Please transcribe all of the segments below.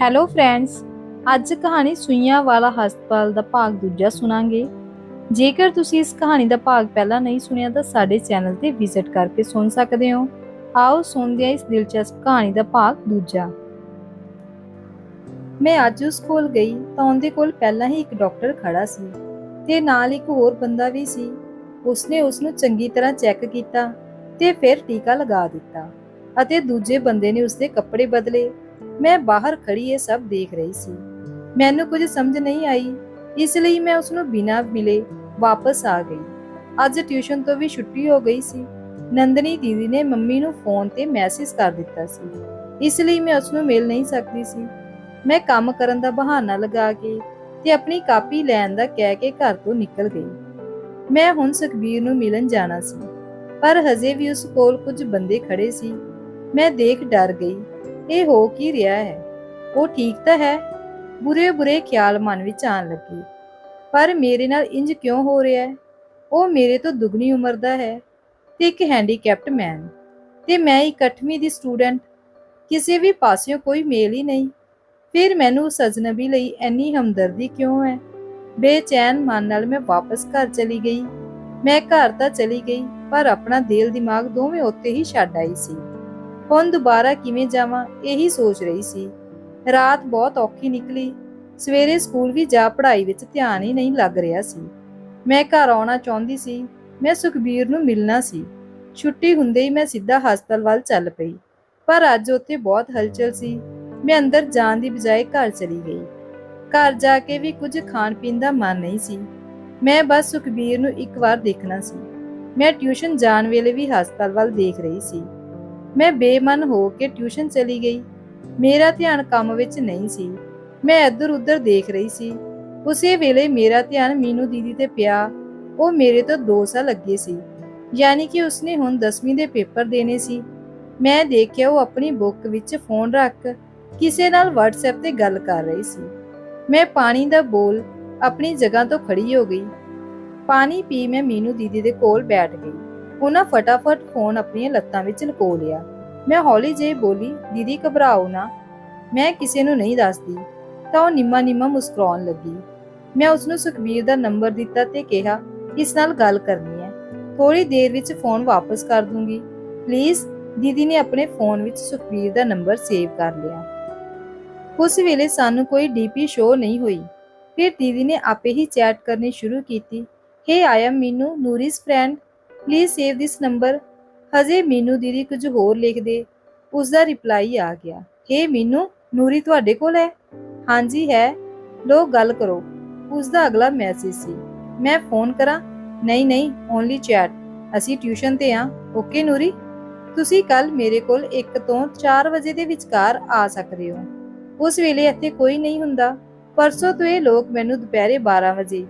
Hello friends ਅੱਜ ਕਹਾਣੀ ਸੂਈਆਂ ਵਾਲਾ ਹਸਪਤਾਲ ਦਾ ਭਾਗ ਦੂਜਾ ਸੁਣਾਂਗੇ। ਜੇਕਰ ਤੁਸੀਂ ਇਸ ਕਹਾਣੀ ਦਾ ਭਾਗ ਪਹਿਲਾਂ ਨਹੀਂ ਸੁਣਿਆ ਤਾਂ ਸਾਡੇ ਚੈਨਲ ਤੇ ਵਿਜ਼ਿਟ ਕਰਕੇ ਸੁਣ ਸਕਦੇ ਹੋ। ਆਓ ਸੁਣਦੇ ਹਾਂ ਇਸ ਦਿਲਚਸਪ ਕਹਾਣੀ ਦਾ ਭਾਗ ਦੂਜਾ। ਮੈਂ ਅੱਜ ਉਸ ਕੋਲ ਗਈ ਤਾਂ ਉਹਦੇ ਕੋਲ ਪਹਿਲਾਂ ਹੀ ਇੱਕ ਡਾਕਟਰ ਖੜਾ ਸੀ ਤੇ ਨਾਲ ਇੱਕ ਹੋਰ ਬੰਦਾ ਵੀ ਸੀ। ਉਸਨੇ ਉਸ ਨੂੰ ਚੰਗੀ ਤਰ੍ਹਾਂ ਚੈੱਕ ਕੀਤਾ ਤੇ ਫਿਰ ਟੀਕਾ ਲਗਾ ਦਿੱਤਾ ਅਤੇ ਦੂਜੇ ਬੰਦੇ ਨੇ ਉਸਦੇ ਕੱਪੜੇ ਬਦਲੇ ਮੈਂ ਬਾਹਰ ਖੜੀ ਇਹ ਸਭ ਦੇਖ ਰਹੀ ਸੀ। ਮੈਨੂੰ ਕੁਝ ਸਮਝ ਨਹੀਂ ਆਈ, ਇਸ ਲਈ ਮੈਂ ਉਸ ਨੂੰ ਬਿਨਾਂ ਮਿਲੇ ਵਾਪਸ ਆ ਗਈ। ਅੱਜ ਟਿਊਸ਼ਨ ਤੋਂ ਵੀ ਛੁੱਟੀ ਹੋ ਗਈ ਸੀ। ਨੰਦਨੀ ਦੀਦੀ ਨੇ ਮੰਮੀ ਨੂੰ ਫੋਨ ਤੇ ਮੈਸੇਜ ਕਰ ਦਿੱਤਾ ਸੀ। ਇਸ ਲਈ ਮੈਂ ਉਸ ਨੂੰ ਮਿਲ ਨਹੀਂ ਸਕਦੀ ਸੀ। ਮੈਂ ਕੰਮ ਕਰਨ ਦਾ ਬਹਾਨਾ ਲਗਾ ਕੇ ਤੇ ਆਪਣੀ ਕਾਪੀ ਲੈਣ ਦਾ ਕਹਿ ਕੇ ਘਰ ਤੋਂ ਨਿਕਲ ਗਈ। ਮੈਂ ਹੁਣ ਸੁਖਬੀਰ ਨੂੰ ਮਿਲਣ ਜਾਣਾ ਸੀ। ਪਰ ਹਜੇ ਵੀ ਉਸ ਕੋਲ ਕੁਝ ਬੰਦੇ ਖੜੇ ਸੀ। ਮੈਂ ਦੇਖ ਡਰ ਗਈ। ਇਹ ਹੋ ਕੀ ਰਿਹਾ ਹੈ? ਉਹ ਠੀਕ ਤਾਂ ਹੈ, ਬੁਰੇ ਬੁਰੇ ਖਿਆਲ ਮਨ ਵਿੱਚ ਆਣ ਲੱਗੇ। ਪਰ ਮੇਰੇ ਨਾਲ ਇੰਜ ਕਿਉਂ ਹੋ ਰਿਹਾ ਹੈ? ਉਹ ਮੇਰੇ ਤੋਂ ਦੁੱਗਣੀ ਉਮਰ ਦਾ ਹੈ ਤੇ ਇੱਕ ਹੈਂਡੀਕੈਪਟ ਮੈਨ ਤੇ ਮੈਂ ਇੱਕ 8ਵੀਂ ਦੀ ਸਟੂਡੈਂਟ। ਕਿਸੇ ਵੀ ਪਾਸਿਓਂ ਕੋਈ ਮੇਲ ਹੀ ਨਹੀਂ। ਫਿਰ ਮੈਨੂੰ ਉਸ ਅਜਨਬੀ ਲਈ ਇੰਨੀ ਹਮਦਰਦੀ ਕਿਉਂ ਹੈ? ਬੇਚੈਨ ਮਨ ਨਾਲ ਮੈਂ ਵਾਪਸ ਘਰ ਚਲੀ ਗਈ। ਮੈਂ ਘਰ ਤਾਂ ਚਲੀ ਗਈ, ਪਰ ਆਪਣਾ ਦਿਲ ਦਿਮਾਗ ਦੋਵੇਂ ਉੱਤੇ ਹੀ ਛੱਡ ਆਈ ਸੀ। ਹੁਣ ਦੁਬਾਰਾ ਕਿਵੇਂ ਜਾਵਾਂ, ਇਹੀ ਸੋਚ ਰਹੀ ਸੀ। ਰਾਤ ਬਹੁਤ ਔਖੀ ਨਿਕਲੀ। ਸਵੇਰੇ ਸਕੂਲ ਵੀ ਜਾ ਪੜ੍ਹਾਈ ਵਿੱਚ ਧਿਆਨ ਹੀ ਨਹੀਂ ਲੱਗ ਰਿਹਾ ਸੀ। ਮੈਂ ਘਰ ਆਉਣਾ ਚਾਹੁੰਦੀ ਸੀ। ਮੈਂ ਸੁਖਬੀਰ ਨੂੰ ਮਿਲਣਾ ਸੀ। ਛੁੱਟੀ ਹੁੰਦੇ ਹੀ ਮੈਂ ਸਿੱਧਾ ਹਸਪਤਾਲ ਵੱਲ ਚੱਲ ਪਈ। ਪਰ ਅੱਜ ਉੱਥੇ ਬਹੁਤ ਹਲਚਲ ਸੀ। ਮੈਂ ਅੰਦਰ ਜਾਣ ਦੀ ਬਜਾਏ ਘਰ ਚਲੀ ਗਈ। ਘਰ ਜਾ ਕੇ ਵੀ ਕੁਝ ਖਾਣ ਪੀਣ ਦਾ ਮਨ ਨਹੀਂ ਸੀ। ਮੈਂ ਬਸ ਸੁਖਬੀਰ ਨੂੰ ਇੱਕ ਵਾਰ ਦੇਖਣਾ ਸੀ। ਮੈਂ ਟਿਊਸ਼ਨ ਜਾਣ ਵੇਲੇ ਵੀ ਹਸਪਤਾਲ ਵੱਲ ਦੇਖ ਰਹੀ ਸੀ। ਮੈਂ ਬੇਮਨ ਹੋ ਕੇ ਟਿਊਸ਼ਨ ਚਲੀ ਗਈ। ਮੇਰਾ ਧਿਆਨ ਕੰਮ ਵਿੱਚ ਨਹੀਂ ਸੀ। ਮੈਂ ਇੱਧਰ ਉੱਧਰ ਦੇਖ ਰਹੀ ਸੀ। ਉਸੇ ਵੇਲੇ ਮੇਰਾ ਧਿਆਨ ਮੀਨੂ ਦੀਦੀ ਤੇ ਪਿਆ। ਉਹ ਮੇਰੇ ਤੋਂ 2 ਸਾਲ ਅੱਗੇ ਸੀ। ਯਾਨੀ ਕਿ ਉਸਨੇ ਹੁਣ 10ਵੀਂ ਦੇ ਪੇਪਰ ਦੇਣੇ ਸੀ। ਮੈਂ ਦੇਖਿਆ ਉਹ ਆਪਣੀ ਬੁੱਕ ਵਿੱਚ ਫੋਨ ਰੱਖ ਕਿਸੇ ਨਾਲ WhatsApp ਤੇ ਗੱਲ ਕਰ ਰਹੀ ਸੀ। ਮੈਂ ਪਾਣੀ ਦਾ ਬੋਲ ਆਪਣੀ ਜਗ੍ਹਾ ਤੋਂ ਖੜੀ ਹੋ ਗਈ। ਪਾਣੀ ਪੀ ਮੈਂ ਮੀਨੂ ਦੀਦੀ ਦੇ ਕੋਲ ਬੈਠ ਗਈ। ਉਹਨਾਂ ਫਟਾਫਟ ਫੋਨ ਆਪਣੀਆਂ ਲੱਤਾਂ ਵਿੱਚ ਲਕੋ ਲਿਆ। ਮੈਂ ਹੌਲੀ ਜਿਹੀ ਬੋਲੀ, ਦੀਦੀ, ਘਬਰਾਓ ਨਾ। ਮੈਂ ਕਿਸੇ ਨੂੰ ਨਹੀਂ ਦੱਸਦੀ। ਤਾਂ ਉਹ ਨਿੰਮਾ ਨਿੰਮਾ ਮੁਸਕਰਾਉਣ ਲੱਗੀ। ਮੈਂ ਉਸ ਨੂੰ ਸੁਖਬੀਰ ਦਾ ਨੰਬਰ ਦਿੱਤਾ ਤੇ ਕਿਹਾ, ਇਸ ਨਾਲ ਗੱਲ ਕਰਨੀ ਹੈ। ਥੋੜੀ ਦੇਰ ਵਿੱਚ ਫੋਨ ਵਾਪਸ ਕਰ ਦੂੰਗੀ। ਪਲੀਜ਼, ਦੀਦੀ ਨੇ ਆਪਣੇ ਫੋਨ ਵਿੱਚ ਸੁਖਬੀਰ ਦਾ ਨੰਬਰ ਸੇਵ ਕਰ ਲਿਆ। ਉਸ ਵੇਲੇ ਸਾਨੂੰ ਕੋਈ ਡੀਪੀ ਸ਼ੋ ਨਹੀਂ ਹੋਈ। ਫਿਰ ਦੀਦੀ ਨੇ ਆਪੇ ਹੀ ਚੈਟ ਕਰਨੀ ਸ਼ੁਰੂ ਕੀਤੀ, hey, I am Meenu Noori's friend. Please save this number ਹਜੇ ਮੀਨੂ ਦੀਦੀ ਕੁਝ ਹੋਰ ਲਿਖਦੇ। ਉਸ ਦਾ ਰਿਪਲਾਈ ਆ ਗਿਆ। ਹੇ ਮੀਨੂ, ਨੂਰੀ ਤੁਹਾਡੇ ਕੋਲ ਹੈ? ਹਾਂਜੀ, ਹੈ। ਲੋ ਗੱਲ ਕਰੋ। ਉਸ ਦਾ ਅਗਲਾ ਮੈਸੇਜ ਸੀ। ਮੈਂ ਫੋਨ ਕਰਾਂ? ਨਹੀਂ ਨਹੀਂ ਓਨਲੀ ਚੈਟ ਅਸੀਂ ਟਿਊਸ਼ਨ ਤੇ ਆ। ਓਕੇ ਨੂਰੀ? ਤੁਸੀਂ ਕੱਲ ਮੇਰੇ ਕੋਲ 1 ਤੋਂ 4 ਵਜੇ ਦੇ ਵਿਚਕਾਰ ਆ ਸਕਦੇ ਹੋ। ਉਸ ਵੇਲੇ ਇੱਥੇ ਕੋਈ ਨਹੀਂ ਹੁੰਦਾ। ਪਰਸੋਂ ਤੋਂ ਇਹ ਲੋਕ ਮੈਨੂੰ ਦੁਪਹਿਰੇ 12 ਵਜੇ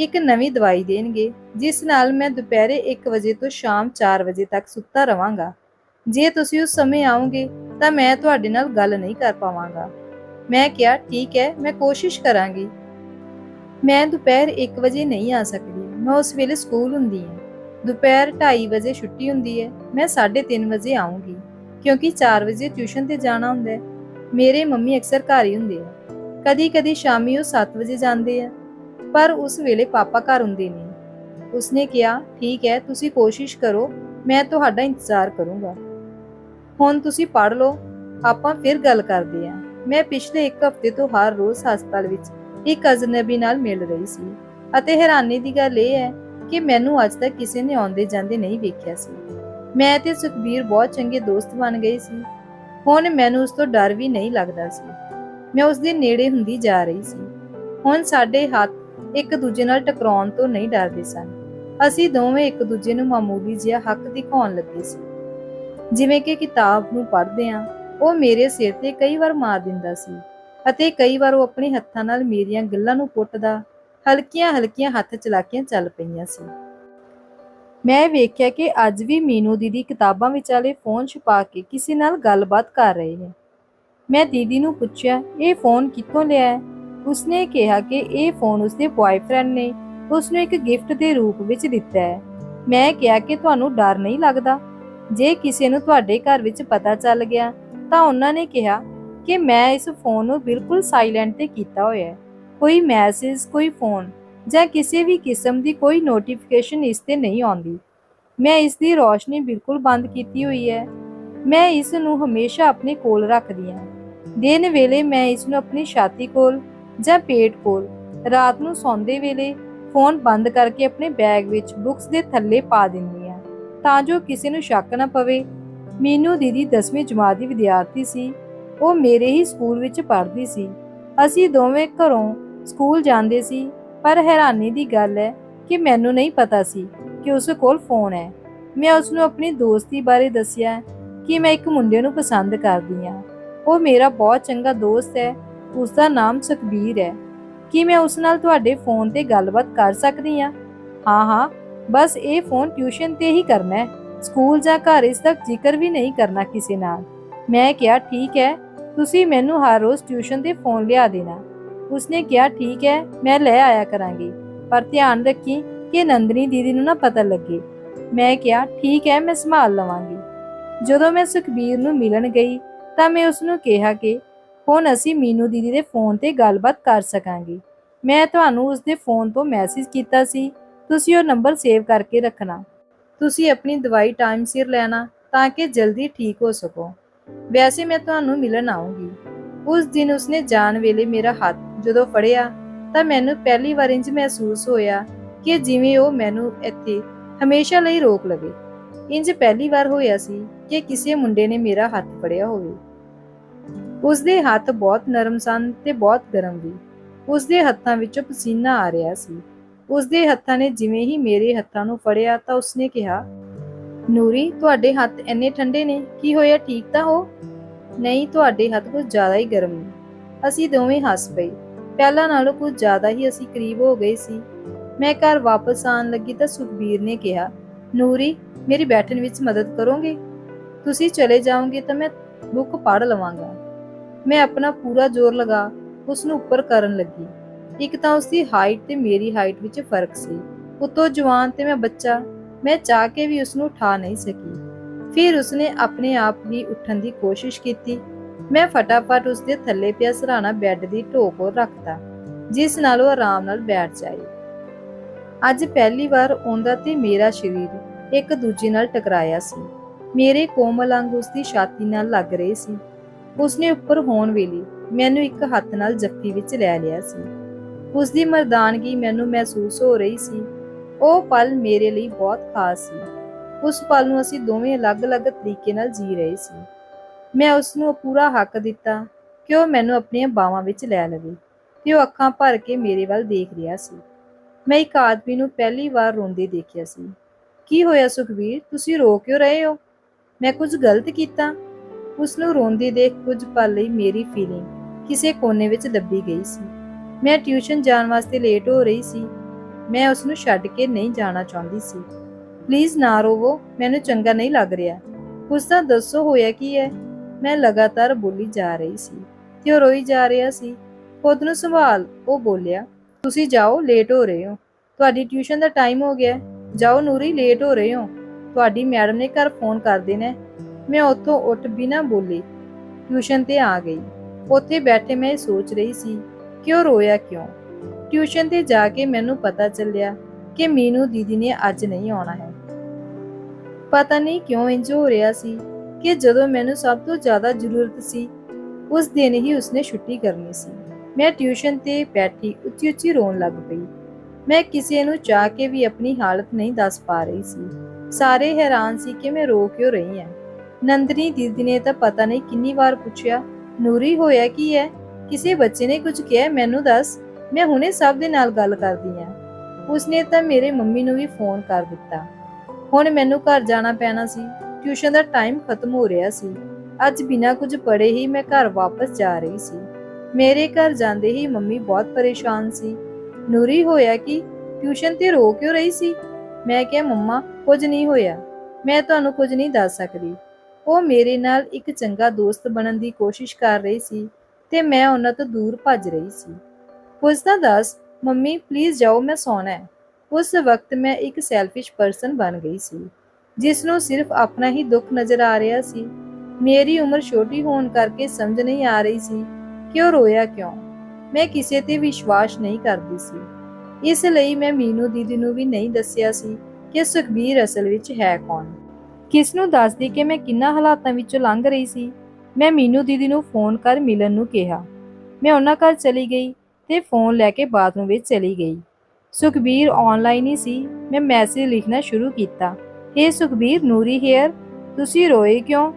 ਇੱਕ ਨਵੀਂ ਦਵਾਈ ਦੇਣਗੇ, ਜਿਸ ਨਾਲ ਮੈਂ ਦੁਪਹਿਰੇ 1 ਵਜੇ ਤੋਂ ਸ਼ਾਮ 4 ਵਜੇ ਤੱਕ ਸੁੱਤਾ ਰਵਾਂਗਾ। ਜੇ ਤੁਸੀਂ ਉਸ ਸਮੇਂ ਆਓਗੇ, ਤਾਂ ਮੈਂ ਤੁਹਾਡੇ ਨਾਲ ਗੱਲ ਨਹੀਂ ਕਰ ਪਾਵਾਂਗਾ। ਮੈਂ ਕਿਹਾ, ਠੀਕ ਹੈ, ਮੈਂ ਕੋਸ਼ਿਸ਼ ਕਰਾਂਗੀ। ਮੈਂ ਦੁਪਹਿਰ 1 ਵਜੇ ਨਹੀਂ ਆ ਸਕਦੀ। ਮੈਂ ਉਸ ਵੇਲੇ ਸਕੂਲ ਹੁੰਦੀ ਹਾਂ। ਦੁਪਹਿਰ 2:30 ਵਜੇ ਛੁੱਟੀ ਹੁੰਦੀ ਹੈ। ਮੈਂ 3:30 ਵਜੇ ਆਉਂਗੀ ਕਿਉਂਕਿ 4 ਵਜੇ ਟਿਊਸ਼ਨ ਤੇ ਜਾਣਾ ਹੁੰਦਾ ਹੈ। ਮੇਰੇ ਮੰਮੀ ਅਕਸਰ ਘਰ ਹੀ ਹੁੰਦੇ ਆ। ਕਦੀ-ਕਦੀ ਸ਼ਾਮੀ ਉਹ 7 ਵਜੇ ਜਾਂਦੇ ਆ। ਪਰ ਉਸ ਵੇਲੇ ਪਾਪਾ ਘਰ ਹੁੰਦੇ ਨਹੀਂ। ਉਸਨੇ ਕਿਹਾ, ਠੀਕ ਹੈ, ਤੁਸੀਂ ਕੋਸ਼ਿਸ਼ ਕਰੋ, ਮੈਂ ਤੁਹਾਡਾ ਇੰਤਜ਼ਾਰ ਕਰੂੰਗਾ। ਹੁਣ ਤੁਸੀਂ ਪੜ ਲਓ, ਆਪਾਂ ਫਿਰ ਗੱਲ ਕਰਦੇ ਆਂ ਮੈਂ ਪਿਛਲੇ ਇੱਕ ਹਫ਼ਤੇ ਤੋਂ ਹਰ ਰੋਜ਼ ਹਸਪਤਾਲ ਵਿੱਚ ਇੱਕ ਅਜਨਬੀ ਨਾਲ ਮਿਲ ਰਹੀ ਸੀ ਅਤੇ ਹੈਰਾਨੀ ਦੀ ਗੱਲ ਇਹ ਹੈ ਕਿ ਮੈਨੂੰ ਅੱਜ ਤੱਕ ਕਿਸੇ ਨੇ ਆਉਂਦੇ ਜਾਂਦੇ ਨਹੀਂ ਵੇਖਿਆ ਸੀ। ਮੈਂ ਤੇ ਸੁਖਬੀਰ ਬਹੁਤ ਚੰਗੇ ਦੋਸਤ ਬਣ ਗਏ ਸੀ। ਹੁਣ ਮੈਨੂੰ ਉਸ ਤੋਂ ਡਰ ਵੀ ਨਹੀਂ ਲੱਗਦਾ ਸੀ। ਮੈਂ ਉਸ ਦੇ ਨੇੜੇ ਹੁੰਦੀ ਜਾ ਰਹੀ ਸੀ। ਹੁਣ ਸਾਡੇ ਹੱਥ ਇੱਕ ਦੂਜੇ ਨਾਲ ਟਕਰਾਉਣ ਤੋਂ ਨਹੀਂ ਡਰਦੇ ਸਨ। ਅਸੀਂ ਦੋਵੇਂ ਇੱਕ ਦੂਜੇ ਨੂੰ ਮਾਮੂਲੀ ਜਿਹਾ ਹੱਕ ਦਿਖਾਉਣ ਲੱਗੇ ਸੀ। ਜਿਵੇਂ ਕਿ ਕਿਤਾਬ ਨੂੰ ਪੜ੍ਹਦੇ ਆਂ ਉਹ ਮੇਰੇ ਸਿਰ ਤੇ ਕਈ ਵਾਰ ਮਾਰ ਦਿੰਦਾ ਸੀ ਅਤੇ ਕਈ ਵਾਰ ਉਹ ਆਪਣੇ ਹੱਥਾਂ ਨਾਲ ਮੇਰੀਆਂ ਗੱਲਾਂ ਨੂੰ ਪੁੱਟਦਾ ਹਲਕੀਆਂ ਹਲਕੀਆਂ ਹੱਥ ਚਲਾਕੀਆਂ ਚੱਲ ਪਈਆਂ ਸੀ। ਮੈਂ ਵੇਖਿਆ ਕਿ ਅੱਜ ਵੀ ਮੀਨੂ ਦੀਦੀ ਕਿਤਾਬਾਂ ਵਿਚਾਲੇ ਫੋਨ ਛੁਪਾ ਕੇ ਕਿਸੇ ਨਾਲ ਗੱਲਬਾਤ ਕਰ ਰਹੇ ਹੈ ਮੈਂ ਦੀਦੀ ਨੂੰ ਪੁੱਛਿਆ, ਇਹ ਫੋਨ ਕਿੱਥੋਂ ਲਿਆ ਹੈ? ਉਸਨੇ ਕਿਹਾ ਕਿ ਇਹ ਫੋਨ ਉਸਦੇ ਬॉयਫ੍ਰੈਂਡ ਨੇ ਉਸਨੂੰ ਇੱਕ ਗਿਫਟ ਦੇ ਰੂਪ ਵਿੱਚ ਦਿੱਤਾ ਹੈ। ਮੈਂ ਕਿਹਾ ਕਿ ਤੁਹਾਨੂੰ ਡਰ ਨਹੀਂ ਲੱਗਦਾ। ਜੇ ਕਿਸੇ ਨੂੰ ਤੁਹਾਡੇ ਘਰ ਵਿੱਚ ਪਤਾ ਚੱਲ ਗਿਆ, ਤਾਂ ਉਹਨਾਂ ਨੇ ਕਿਹਾ ਕਿ ਮੈਂ ਇਸ ਫੋਨ ਨੂੰ ਬਿਲਕੁਲ ਸਾਇਲੈਂਟ ਤੇ ਕੀਤਾ ਹੋਇਆ ਹੈ। ਕੋਈ ਮੈਸੇਜ ਕੋਈ ਫੋਨ ਜਾਂ ਕਿਸੇ ਵੀ ਕਿਸਮ ਦੀ ਕੋਈ ਨੋਟੀਫਿਕੇਸ਼ਨ ਇਸ ਤੇ ਨਹੀਂ ਆਉਂਦੀ। ਮੈਂ ਇਸ ਦੀ ਰੋਸ਼ਨੀ ਬਿਲਕੁਲ ਬੰਦ ਕੀਤੀ ਹੋਈ ਹੈ। ਮੈਂ ਇਸ ਨੂੰ ਹਮੇਸ਼ਾ ਆਪਣੇ ਕੋਲ ਰੱਖਦੀ ਹਾਂ। ਦਿਨ ਵੇਲੇ ਮੈਂ ਇਸ ਨੂੰ ਆਪਣੀ ਛਾਤੀ ਕੋਲ ਜਾਂ ਪੇਟ ਕੋਲ। ਰਾਤ ਨੂੰ ਸੌਂਦੇ ਵੇਲੇ ਫੋਨ ਬੰਦ ਕਰਕੇ ਆਪਣੇ ਬੈਗ ਵਿੱਚ ਬੁక్స్ ਦੇ ਥੱਲੇ ਪਾ ਦਿੰਦੀ ਹਾਂ, ਤਾਂ ਜੋ ਕਿਸੇ ਨੂੰ ਸ਼ੱਕ ਨਾ ਪਵੇ। ਮੀਨੂ ਦੀਦੀ 10ਵੀਂ ਜਮਾਤ ਦੀ ਵਿਦਿਆਰਥੀ ਸੀ। ਉਹ ਮੇਰੇ ਹੀ ਸਕੂਲ ਵਿੱਚ ਪੜ੍ਹਦੀ ਸੀ। ਅਸੀਂ ਦੋਵੇਂ ਘਰੋਂ ਸਕੂਲ ਜਾਂਦੇ ਸੀ, ਪਰ ਹੈਰਾਨੀ ਦੀ ਗੱਲ ਹੈ ਕਿ ਮੈਨੂੰ ਨਹੀਂ ਪਤਾ ਸੀ ਕਿ ਉਸ ਕੋਲ ਫੋਨ ਹੈ। ਮੈਂ ਉਸ ਨੂੰ ਆਪਣੀ ਦੋਸਤੀ ਬਾਰੇ ਦੱਸਿਆ ਕਿ ਮੈਂ ਇੱਕ ਮੁੰਡੇ ਨੂੰ ਪਸੰਦ ਕਰਦੀ ਹਾਂ। ਉਹ ਮੇਰਾ ਬਹੁਤ ਚੰਗਾ ਦੋਸਤ ਹੈ ਉਸ ਦਾ ਨਾਮ ਸੁਖਬੀਰ ਹੈ। ਕੀ ਮੈਂ ਉਸ ਨਾਲ ਤੁਹਾਡੇ ਫੋਨ ਤੇ ਗੱਲਬਾਤ ਕਰ ਸਕਦੀ ਹਾਂ? ਹਾਂ ਹਾਂ, ਬਸ ਇਹ ਫੋਨ ਟਿਊਸ਼ਨ ਤੇ ਹੀ ਕਰਨਾ ਹੈ। ਸਕੂਲ ਜਾਂ ਘਰ ਇਸ ਤੱਕ ਜ਼ਿਕਰ ਵੀ ਨਹੀਂ ਕਰਨਾ ਕਿਸੇ ਨਾਲ। ਮੈਂ ਕਿਹਾ, ਠੀਕ ਹੈ, ਤੁਸੀਂ ਮੈਨੂੰ ਹਰ ਰੋਜ਼ ਟਿਊਸ਼ਨ ਤੇ ਫੋਨ ਲਿਆ ਦੇਣਾ। ਉਸਨੇ ਕਿਹਾ, ਠੀਕ ਹੈ, ਮੈਂ ਲੈ ਆਇਆ ਕਰਾਂਗੀ। ਪਰ ਧਿਆਨ ਰੱਖੀ ਕਿ ਨੰਦਨੀ ਦੀਦੀ ਨੂੰ ਨਾ ਪਤਾ ਲੱਗੇ। ਮੈਂ ਕਿਹਾ, ਠੀਕ ਹੈ, ਮੈਂ ਸੰਭਾਲ ਲਵਾਂਗੀ। ਜਦੋਂ ਮੈਂ ਸੁਖਬੀਰ ਨੂੰ ਮਿਲਣ ਗਈ ਤਾਂ ਮੈਂ ਉਸ ਨੂੰ ਕਿਹਾ ਕਿ ਹੁਣ ਅਸੀਂ ਮੀਨੂ ਦੀਦੀ ਦੇ ਫੋਨ ਤੇ ਗੱਲਬਾਤ ਕਰ ਸਕਾਂਗੇ। ਮੈਂ ਤੁਹਾਨੂੰ ਉਸ ਦੇ ਫੋਨ ਤੋਂ ਮੈਸੇਜ ਕੀਤਾ ਸੀ। ਤੁਸੀਂ ਉਹ ਨੰਬਰ ਸੇਵ ਕਰਕੇ ਰੱਖਣਾ। ਤੁਸੀਂ ਆਪਣੀ ਦਵਾਈ ਟਾਈਮ ਸਿਰ ਲੈਣਾ ਤਾਂ ਕਿ ਜਲਦੀ ਠੀਕ ਹੋ ਸਕੋ। ਵੈਸੇ ਮੈਂ ਤੁਹਾਨੂੰ ਮਿਲਣ ਆਉਂਗੀ ਉਸ ਦਿਨ ਉਸਨੇ ਜਾਣ ਵੇਲੇ ਮੇਰਾ ਹੱਥ ਜਦੋਂ ਫੜਿਆ ਤਾਂ ਮੈਨੂੰ ਪਹਿਲੀ ਵਾਰ ਇੰਜ ਮਹਿਸੂਸ ਹੋਇਆ ਕਿ ਜਿਵੇਂ ਉਹ ਮੈਨੂੰ ਇੱਥੇ ਹਮੇਸ਼ਾ ਲਈ ਰੋਕ ਲਵੇ। ਇੰਜ ਪਹਿਲੀ ਵਾਰ ਹੋਇਆ ਸੀ ਕਿ ਕਿਸੇ ਮੁੰਡੇ ਨੇ ਮੇਰਾ ਹੱਥ ਫੜਿਆ ਹੋਵੇ। ਉਸ ਦੇ ਹੱਥ ਬਹੁਤ ਨਰਮ ਸਨ ਤੇ ਬਹੁਤ ਗਰਮ ਵੀ। ਉਸ ਦੇ ਹੱਥਾਂ ਵਿੱਚੋਂ ਪਸੀਨਾ ਆ ਰਿਹਾ ਸੀ। ਉਸ ਦੇ ਹੱਥਾਂ ਨੇ ਜਿਵੇਂ ਹੀ ਮੇਰੇ ਹੱਥਾਂ ਨੂੰ ਫੜਿਆ ਤਾਂ ਉਸਨੇ ਕਿਹਾ, ਨੂਰੀ, ਤੁਹਾਡੇ ਹੱਥ ਇੰਨੇ ਠੰਡੇ ਨੇ, ਕੀ ਹੋਇਆ, ਠੀਕ ਤਾਂ ਹੋ? ਨਹੀਂ, ਤੁਹਾਡੇ ਹੱਥ ਕੁਝ ਜ਼ਿਆਦਾ ਹੀ ਗਰਮ ਨੇ। ਅਸੀਂ ਦੋਵੇਂ ਹੱਸ ਪਏ। ਪਹਿਲਾਂ ਨਾਲੋਂ ਕੁਝ ਜ਼ਿਆਦਾ ਹੀ ਅਸੀਂ ਕਰੀਬ ਹੋ ਗਏ ਸੀ। ਮੈਂ ਘਰ ਵਾਪਸ ਆਉਣ ਲੱਗੀ ਤਾਂ ਸੁਖਬੀਰ ਨੇ ਕਿਹਾ, ਨੂਰੀ, ਮੇਰੀ ਬੈਠਣ ਵਿੱਚ ਮਦਦ ਕਰੋਗੇ? ਤੁਸੀਂ ਚਲੇ ਜਾਓਗੇ ਤਾਂ ਮੈਂ ਬੁੱਕ ਪੜ੍ਹ ਲਵਾਂਗਾ। ਮੈਂ ਆਪਣਾ ਪੂਰਾ ਜ਼ੋਰ ਲਗਾ ਉਸ ਨੂੰ ਉੱਪਰ ਕਰਨ ਲੱਗੀ। ਇੱਕ ਤਾਂ ਉਸ ਦੀ ਹਾਈਟ ਤੇ ਮੇਰੀ ਹਾਈਟ ਵਿੱਚ ਫ਼ਰਕ ਸੀ। ਉਤੋਂ ਜਵਾਨ ਤੇ ਮੈਂ ਬੱਚਾ, ਮੈਂ ਚਾਹ ਕੇ ਵੀ ਉਸ ਨੂੰ ਉਠਾ ਨਹੀਂ ਸਕੀ। ਫਿਰ ਉਸਨੇ ਆਪਣੇ ਆਪ ਹੀ ਉੱਠਣ ਦੀ ਕੋਸ਼ਿਸ਼ ਕੀਤੀ। ਮੈਂ ਫਟਾਫਟ ਉਸ ਦੇ ਥੱਲੇ ਪਿਆ ਸਰਾਣਾ ਬੈੱਡ ਦੀ ਢੋਹ ਕੋਲ ਰੱਖਤਾ, ਜਿਸ ਨਾਲ ਉਹ ਆਰਾਮ ਨਾਲ ਬੈਠ ਜਾਏ। ਅੱਜ ਪਹਿਲੀ ਵਾਰ ਉਹਦਾ ਤੇ ਮੇਰਾ ਸਰੀਰ ਇੱਕ ਦੂਜੇ ਨਾਲ ਟਕਰਾਇਆ ਸੀ। ਮੇਰੇ ਕੋਮਲ ਅੰਗ ਉਸ ਦੀ ਛਾਤੀ ਨਾਲ ਲੱਗ ਰਹੇ ਸੀ। ਉਸਨੇ ਉੱਪਰ ਹੋਣ ਵੇਲੇ ਮੈਨੂੰ ਇੱਕ ਹੱਥ ਨਾਲ ਜੱਫੀ ਵਿੱਚ ਲੈ ਲਿਆ ਸੀ। ਉਸ ਦੀ ਮਰਦਾਨਗੀ ਮੈਨੂੰ ਮਹਿਸੂਸ ਹੋ ਰਹੀ ਸੀ। ਉਹ ਪਲ ਮੇਰੇ ਲਈ ਬਹੁਤ ਖਾਸ ਸੀ। ਉਸ ਪਲ ਨੂੰ ਅਸੀਂ ਦੋਵੇਂ ਅਲੱਗ-ਅਲੱਗ ਤਰੀਕੇ ਨਾਲ ਜੀ ਰਹੇ ਸੀ। ਮੈਂ ਉਸ ਨੂੰ ਪੂਰਾ ਹੱਕ ਦਿੱਤਾ ਕਿ ਉਹ ਮੈਨੂੰ ਆਪਣੀਆਂ ਬਾਹਾਂ ਵਿੱਚ ਲੈ ਲਵੇ ਤੇ ਉਹ ਅੱਖਾਂ ਭਰ ਕੇ ਮੇਰੇ ਵੱਲ ਦੇਖ ਰਿਹਾ ਸੀ। ਮੈਂ ਇੱਕ ਆਦਮੀ ਨੂੰ ਪਹਿਲੀ ਵਾਰ ਰੋਂਦੇ ਦੇਖਿਆ ਸੀ। ਕੀ ਹੋਇਆ ਸੁਖਵੀਰ ਤੁਸੀਂ ਰੋ ਕਿਉਂ ਰਹੇ ਹੋ? ਮੈਂ ਕੁਝ ਗਲਤ ਕੀਤਾ? ਉਸ ਨੂੰ ਰੋਂਦੀ ਦੇਖ ਕੁਝ ਪਲ ਲਈ ਮੇਰੀ ਫੀਲਿੰਗ ਕਿਸੇ ਕੋਨੇ ਵਿੱਚ ਦੱਬੀ ਗਈ ਸੀ। ਮੈਂ ਟਿਊਸ਼ਨ ਜਾਣ ਵਾਸਤੇ ਲੇਟ ਹੋ ਰਹੀ ਸੀ। ਮੈਂ ਉਸ ਨੂੰ ਛੱਡ ਕੇ ਨਹੀਂ ਜਾਣਾ ਚਾਹੁੰਦੀ ਸੀ। ਪਲੀਜ਼ ਨਾ ਰੋਵੋ, ਮੈਨੂੰ ਚੰਗਾ ਨਹੀਂ ਲੱਗ ਰਿਹਾ। ਕੁਝ ਤਾਂ ਦੱਸੋ ਹੋਇਆ ਕੀ ਹੈ? ਮੈਂ ਲਗਾਤਾਰ ਬੋਲੀ ਜਾ ਰਹੀ ਸੀ। ਤੇ ਉਹ ਰੋਈ ਜਾ ਰਿਹਾ ਸੀ? ਖੁਦ ਨੂੰ ਸੰਭਾਲ, ਉਹ ਬੋਲਿਆ। ਤੁਸੀਂ ਜਾਓ ਲੇਟ ਹੋ ਰਹੇ ਹੋ। ਤੁਹਾਡੀ ਟਿਊਸ਼ਨ ਦਾ ਟਾਈਮ ਹੋ ਗਿਆ। ਜਾਓ ਨੂਰੀ ਲੇਟ ਹੋ ਰਹੇ ਹੋ। ਤੁਹਾਡੀ ਮੈਡਮ ਨੇ ਘਰ ਫੋਨ ਕਰ ਦੇਣਾ ਮੈਂ ਉੱਥੋਂ ਉੱਠ ਬਿਨਾਂ ਬੋਲੇ ਟਿਊਸ਼ਨ ਤੇ ਆ ਗਈ। ਉੱਥੇ ਬੈਠੇ ਮੈਂ ਸੋਚ ਰਹੀ ਸੀ ਕਿ ਉਹ ਰੋਇਆ ਕਿਉਂ? ਟਿਊਸ਼ਨ ਤੇ ਜਾ ਕੇ ਮੈਨੂੰ ਪਤਾ ਚੱਲਿਆ ਕਿ ਮੀਨੂ ਦੀਦੀ ਨੇ ਅੱਜ ਨਹੀਂ ਆਉਣਾ ਹੈ। ਪਤਾ ਨਹੀਂ ਕਿਉਂ ਇੰਜ ਹੋ ਰਿਹਾ ਸੀ ਕਿ ਜਦੋਂ ਮੈਨੂੰ ਸਭ ਤੋਂ ਜ਼ਿਆਦਾ ਜ਼ਰੂਰਤ ਸੀ, ਉਸ ਦਿਨ ਹੀ ਉਸਨੇ ਛੁੱਟੀ ਕਰਨੀ ਸੀ। ਮੈਂ ਟਿਊਸ਼ਨ ਤੇ ਬੈਠੀ ਉੱਚੀ ਉੱਚੀ ਰੋਣ ਲੱਗ ਪਈ। ਮੈਂ ਕਿਸੇ ਨੂੰ ਚਾਹ ਕੇ ਵੀ ਆਪਣੀ ਹਾਲਤ ਨਹੀਂ ਦੱਸ ਪਾ ਰਹੀ ਸੀ। ਸਾਰੇ ਹੈਰਾਨ ਸੀ ਕਿ ਮੈਂ ਰੋ ਕਿਉਂ ਰਹੀ ਹਾਂ। ਨੰਦਨੀ ਦੀਦੀ ਨੇ ਤਾਂ ਪਤਾ ਨਹੀਂ ਕਿੰਨੀ ਵਾਰ ਪੁੱਛਿਆ, ਨੂਰੀ ਹੋਇਆ ਕੀ ਹੈ ਕਿਸੇ ਬੱਚੇ ਨੇ ਕੁਝ ਕਿਹਾ, ਮੈਨੂੰ ਦੱਸ, ਮੈਂ ਹੁਣੇ ਸਭ ਦੇ ਨਾਲ ਗੱਲ ਕਰਦੀ ਹਾਂ ਉਸਨੇ ਤਾਂ ਮੇਰੇ ਮੰਮੀ ਨੂੰ ਵੀ ਫੋਨ ਕਰ ਦਿੱਤਾ। ਹੁਣ ਮੈਨੂੰ ਘਰ ਜਾਣਾ ਪੈਣਾ ਸੀ, ਟਿਊਸ਼ਨ ਦਾ ਟਾਈਮ ਖਤਮ ਹੋ ਰਿਹਾ ਸੀ। ਅੱਜ ਬਿਨਾਂ ਕੁਝ ਪੜੇ ਹੀ ਮੈਂ ਘਰ ਵਾਪਸ ਜਾ ਰਹੀ ਸੀ। ਮੇਰੇ ਘਰ ਜਾਂਦੇ ਹੀ ਮੰਮੀ ਬਹੁਤ ਪਰੇਸ਼ਾਨ ਸੀ। ਨੂਰੀ ਹੋਇਆ ਕਿ? ਟਿਊਸ਼ਨ ਤੇ ਰੋ ਕਿਉਂ ਰਹੀ ਸੀ? ਮੈਂ ਕਿਹਾ, ਮੰਮਾ, ਕੁਝ ਨਹੀਂ ਹੋਇਆ। ਮੈਂ ਤੁਹਾਨੂੰ ਕੁਝ ਨਹੀਂ ਦੱਸ ਸਕਦੀ। ਉਹ ਮੇਰੇ ਨਾਲ ਇੱਕ ਚੰਗਾ ਦੋਸਤ ਬਣਨ ਦੀ ਕੋਸ਼ਿਸ਼ ਕਰ ਰਹੀ ਸੀ ਤੇ ਮੈਂ ਉਹਨਾਂ ਤੋਂ ਦੂਰ ਭੱਜ ਰਹੀ ਸੀ। ਕੁਝ ਤਾਂ ਦੱਸ, ਮੰਮੀ ਪਲੀਜ਼ ਜਾਓ, ਮੈਂ ਸੌਣਾ ਹੈ। ਉਸ ਵਕਤ ਮੈਂ ਇੱਕ ਸੈਲਫਿਸ਼ ਪਰਸਨ ਬਣ ਗਈ ਸੀ ਜਿਸ ਨੂੰ ਸਿਰਫ ਆਪਣਾ ਹੀ ਦੁੱਖ ਨਜ਼ਰ ਆ ਰਿਹਾ ਸੀ। ਮੇਰੀ ਉਮਰ ਛੋਟੀ ਹੋਣ ਕਰਕੇ ਸਮਝ ਨਹੀਂ ਆ ਰਹੀ ਸੀ ਕਿ ਉਹ ਰੋਇਆ ਕਿਉਂ। ਮੈਂ ਕਿਸੇ ਤੇ ਵਿਸ਼ਵਾਸ ਨਹੀਂ ਕਰਦੀ ਸੀ। ਇਸ ਲਈ ਮੈਂ ਮੀਨੂ ਦੀਦੀ ਨੂੰ ਵੀ ਨਹੀਂ ਦੱਸਿਆ ਸੀ ਕਿ ਸੁਖਬੀਰ ਅਸਲ ਵਿੱਚ ਹੈ ਕੌਣ। ਕਿਸ ਨੂੰ ਦੱਸਦੀ ਕਿ ਮੈਂ ਕਿੰਨਾ ਹਾਲਾਤਾਂ ਵਿੱਚੋਂ ਲੰਘ ਰਹੀ ਸੀ? ਮੈਂ ਮੀਨੂ ਦੀਦੀ ਨੂੰ ਫੋਨ ਕਰ ਮਿਲਣ ਨੂੰ ਕਿਹਾ। ਮੈਂ ਉਹਨਾਂ ਘਰ ਚਲੀ ਗਈ ਤੇ ਫੋਨ ਲੈ ਕੇ ਬਾਥਰੂਮ ਵਿੱਚ ਚਲੀ ਗਈ। ਸੁਖਬੀਰ ਆਨਲਾਈਨ ਹੀ ਸੀ। ਮੈਂ ਮੈਸੇਜ ਲਿਖਣਾ ਸ਼ੁਰੂ ਕੀਤਾ। ਹੇ ਸੁਖਬੀਰ, ਨੂਰੀ ਹੇਅਰ ਤੁਸੀਂ ਰੋਏ ਕਿਉਂ?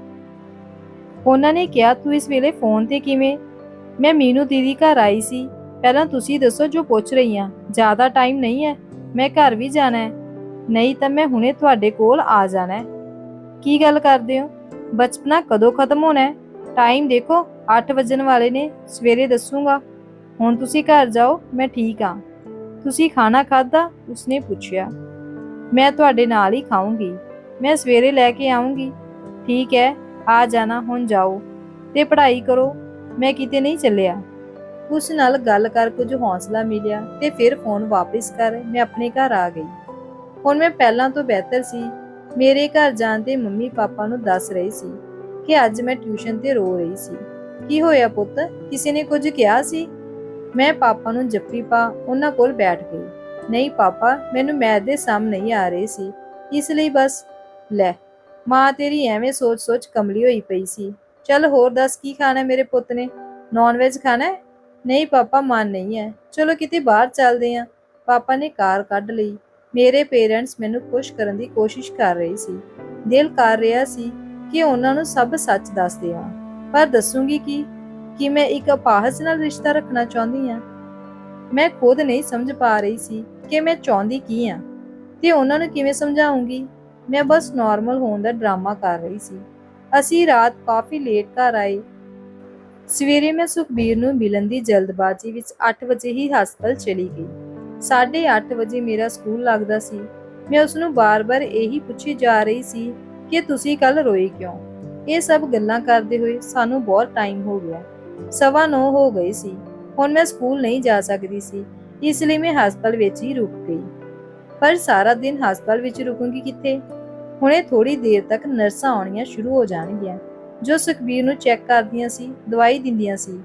ਉਹਨਾਂ ਨੇ ਕਿਹਾ, ਤੂੰ ਇਸ ਵੇਲੇ ਫੋਨ ਤੇ ਕਿਵੇਂ? ਮੈਂ ਮੀਨੂ ਦੀਦੀ ਘਰ ਆਈ ਸੀ। ਪਹਿਲਾਂ ਤੁਸੀਂ ਦੱਸੋ ਜੋ ਪੁੱਛ ਰਹੀ ਆ। ਜ਼ਿਆਦਾ ਟਾਈਮ ਨਹੀਂ ਹੈ। ਮੈਂ ਘਰ ਵੀ ਜਾਣਾ ਹੈ। ਨਹੀਂ ਤਾਂ ਮੈਂ ਹੁਣੇ ਤੁਹਾਡੇ ਕੋਲ ਆ ਜਾਣਾ ਹੈ। ਕੀ ਗੱਲ ਕਰਦੇ ਹੋ? ਬਚਪਨਾ ਕਦੋਂ ਖਤਮ ਹੋਣਾ ਹੈ? ਟਾਈਮ ਦੇਖੋ 8 ਵਜਣ ਵਾਲੇ ਨੇ, ਸਵੇਰੇ ਦੱਸੂਗਾ। ਹੁਣ ਤੁਸੀਂ ਘਰ ਜਾਓ, ਮੈਂ ਠੀਕ ਹਾਂ। ਤੁਸੀਂ ਖਾਣਾ ਖਾਧਾ? ਉਸਨੇ ਪੁੱਛਿਆ। ਮੈਂ ਤੁਹਾਡੇ ਨਾਲ ਹੀ ਖਾਊਂਗੀ। ਮੈਂ ਸਵੇਰੇ ਲੈ ਕੇ ਆਉਂਗੀ ਠੀਕ ਹੈ, ਆ ਜਾਣਾ, ਹੁਣ ਜਾਓ। ਤੇ ਪੜ੍ਹਾਈ ਕਰੋ। ਮੈਂ ਕਿਤੇ ਨਹੀਂ ਚੱਲਿਆ। ਉਸ ਨਾਲ ਗੱਲ ਕਰ ਕੁਝ ਹੌਸਲਾ ਮਿਲਿਆ ਤੇ ਫਿਰ ਫੋਨ ਵਾਪਸ ਕਰ, ਮੈਂ ਆਪਣੇ ਘਰ ਆ ਗਈ। ਹੁਣ ਮੈਂ ਪਹਿਲਾਂ ਤੋਂ ਬਿਹਤਰ ਸੀ। ਮੇਰੇ ਘਰ ਜਾਣ ਤੇ ਮੰਮੀ ਪਾਪਾ ਨੂੰ ਦੱਸ ਰਹੀ ਸੀ ਕਿ ਅੱਜ ਮੈਂ ਟਿਊਸ਼ਨ ਤੇ ਰੋ ਰਹੀ ਸੀ। ਕੀ ਹੋਇਆ ਪੁੱਤ? ਕਿਸੇ ਨੇ ਕੁਝ ਕਿਹਾ ਸੀ? ਮੈਂ ਪਾਪਾ ਨੂੰ ਜੱਫੀ ਪਾ ਉਹਨਾਂ ਕੋਲ ਬੈਠ ਗਈ। ਨਹੀਂ ਪਾਪਾ, ਮੈਨੂੰ ਮੈਥ ਦੇ ਸਮ ਨਹੀਂ ਆ ਰਹੇ ਸੀ। ਇਸ ਲਈ ਬਸ, ਲੈ, ਮਾਂ ਤੇਰੀ ਐਵੇਂ ਸੋਚ-ਸੋਚ ਕਮਲੀ ਹੋਈ ਪਈ ਸੀ। ਚੱਲ ਹੋਰ ਦੱਸ ਕੀ ਖਾਣਾ ਮੇਰੇ ਪੁੱਤ ਨੇ? ਨਾਨ ਵੈਜ ਖਾਣਾ ਹੈ? ਨਹੀਂ ਪਾਪਾ ਮਨ ਨਹੀਂ ਹੈ। ਚਲੋ ਕਿਤੇ ਬਾਹਰ ਚੱਲਦੇ ਆਂ ਪਾਪਾ ਨੇ ਕਾਰ ਕੱਢ ਲਈ। ਮੇਰੇ ਪੇਰੈਂਟਸ ਮੈਨੂੰ ਖੁਸ਼ ਕਰਨ ਦੀ ਕੋਸ਼ਿਸ਼ ਕਰ ਰਹੀ ਸੀ। ਦਿਲ ਕਰ ਰਿਹਾ ਸੀ ਕਿ ਉਹਨਾਂ ਨੂੰ ਸਭ ਸੱਚ ਦੱਸ ਦੇਵਾਂ। ਪਰ ਦੱਸੂਗੀ ਕੀ? ਕਿ ਮੈਂ ਇੱਕ ਅਪਾਹਜ ਨਾਲ ਰਿਸ਼ਤਾ ਰੱਖਣਾ ਚਾਹੁੰਦੀ ਹਾਂ? ਮੈਂ ਖੁਦ ਨਹੀਂ ਸਮਝ ਪਾ ਰਹੀ ਸੀ ਕਿ ਮੈਂ ਚਾਹੁੰਦੀ ਕੀ ਹਾਂ। ਤੇ ਉਹਨਾਂ ਨੂੰ ਕਿਵੇਂ ਸਮਝਾਉਂਗੀ? ਮੈਂ ਬਸ ਨਾਰਮਲ ਹੋਣ ਦਾ ਡਰਾਮਾ ਕਰ ਰਹੀ ਸੀ। ਅਸੀਂ ਰਾਤ ਕਾਫੀ ਲੇਟ ਘਰ ਆਏ। ਸਵੇਰੇ ਮੈਂ ਸੁਖਬੀਰ ਨੂੰ ਮਿਲਣ ਦੀ ਜਲਦਬਾਜ਼ੀ ਵਿੱਚ 8 ਵਜੇ ਹੀ ਹਸਪਤਾਲ ਚਲੀ ਗਈ। 8:30 ਵਜੇ ਮੇਰਾ ਸਕੂਲ ਲੱਗਦਾ ਸੀ। ਮੈਂ ਉਸ ਨੂੰ ਬਾਰ-ਬਾਰ ਇਹੀ ਪੁੱਛੀ ਜਾ ਰਹੀ ਸੀ ਕਿ ਤੁਸੀਂ ਕੱਲ ਰੋਏ ਕਿਉਂ? ਇਹ ਸਭ ਗੱਲਾਂ ਕਰਦੇ ਹੋਏ ਸਾਨੂੰ ਬਹੁਤ ਟਾਈਮ ਹੋ ਗਿਆ। ਸਵਾ ਨੌ ਹੋ ਗਈ ਸੀ। ਹੁਣ ਮੈਂ ਸਕੂਲ ਨਹੀਂ ਜਾ ਸਕਦੀ ਸੀ, ਇਸ ਲਈ ਮੈਂ ਹਸਪਤਾਲ ਵਿੱਚ ਹੀ ਰੁਕ ਗਈ। ਪਰ ਸਾਰਾ ਦਿਨ ਹਸਪਤਾਲ ਵਿੱਚ ਰੁਕੂੰਗੀ ਕਿੱਥੇ? ਹੁਣੇ ਥੋੜੀ ਦੇਰ ਤੱਕ ਨਰਸਾਂ ਆਉਣੀਆਂ ਸ਼ੁਰੂ ਹੋ ਜਾਣਗੀਆਂ। ਜੋ ਸੁਖਬੀਰ ਨੂੰ ਚੈੱਕ ਕਰਦੀਆਂ ਸੀ, ਦਵਾਈ ਦਿੰਦੀਆਂ ਸੀ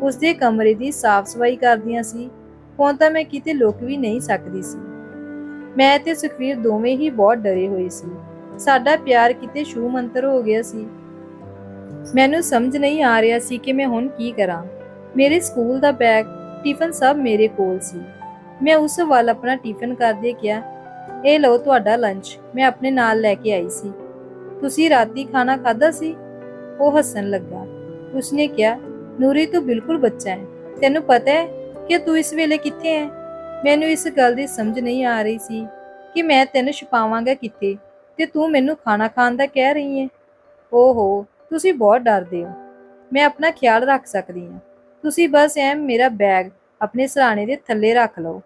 ਉਸ ਦੇ ਕਮਰੇ ਦੀ ਸਾਫ਼ ਸਫ਼ਾਈ ਕਰਦੀਆਂ ਸੀ ਹੁਣ ਤਾਂ ਮੈਂ ਕਿਤੇ ਲੁਕ ਵੀ ਨਹੀਂ ਸਕਦੀ ਸੀ। ਮੈਂ ਤੇ ਸੁਖਬੀਰ ਦੋਵੇਂ ਹੀ ਬਹੁਤ ਡਰੇ ਹੋਏ ਸੀ। ਸਾਡਾ ਪਿਆਰ ਕਿਤੇ ਛੂ ਮੰਤਰ ਹੋ ਗਿਆ ਸੀ। ਮੈਨੂੰ ਸਮਝ ਨਹੀਂ ਆ ਰਿਹਾ ਸੀ ਕਿ ਮੈਂ ਹੁਣ ਕੀ ਕਰਾਂ। ਮੇਰੇ ਸਕੂਲ ਦਾ ਬੈਗ ਟਿਫਨ ਸਭ ਮੇਰੇ ਕੋਲ ਸੀ। ਮੈਂ ਉਸ ਵੱਲ ਆਪਣਾ ਟਿਫਨ ਕਰਦੇ ਕਿਹਾ, ਇਹ ਲਓ ਤੁਹਾਡਾ ਲੰਚ ਮੈਂ ਆਪਣੇ ਨਾਲ ਲੈ ਕੇ ਆਈ ਸੀ। ਤੁਸੀਂ ਰਾਤੀ ਖਾਣਾ ਖਾਧਾ ਸੀ? ਉਹ ਹੱਸਣ ਲੱਗਾ। ਉਸਨੇ ਕਿਹਾ, ਨੂਰੀ ਤੂੰ ਬਿਲਕੁਲ ਬੱਚਾ ਹੈ। ਤੈਨੂੰ ਪਤਾ ਹੈ ਕਿ ਤੂੰ ਇਸ ਵੇਲੇ ਕਿੱਥੇ ਹੈ ਮੈਨੂੰ ਇਸ ਗੱਲ ਦੀ ਸਮਝ ਨਹੀਂ ਆ ਰਹੀ ਸੀ ਕਿ ਮੈਂ ਤੈਨੂੰ ਛੁਪਾਵਾਂਗਾ ਕਿੱਥੇ ਤੇ ਤੂੰ ਮੈਨੂੰ ਖਾਣਾ ਖਾਣ ਦਾ ਕਹਿ ਰਹੀ ਹੈ ਓਹੋ, ਤੁਸੀਂ ਬਹੁਤ ਡਰਦੇ ਹੋ। ਮੈਂ ਆਪਣਾ ਖਿਆਲ ਰੱਖ ਸਕਦੀ ਹਾਂ। ਤੁਸੀਂ ਬਸ ਐ ਮੇਰਾ ਬੈਗ ਆਪਣੇ ਸਰਾਣੇ ਦੇ ਥੱਲੇ ਰੱਖ ਲਓ।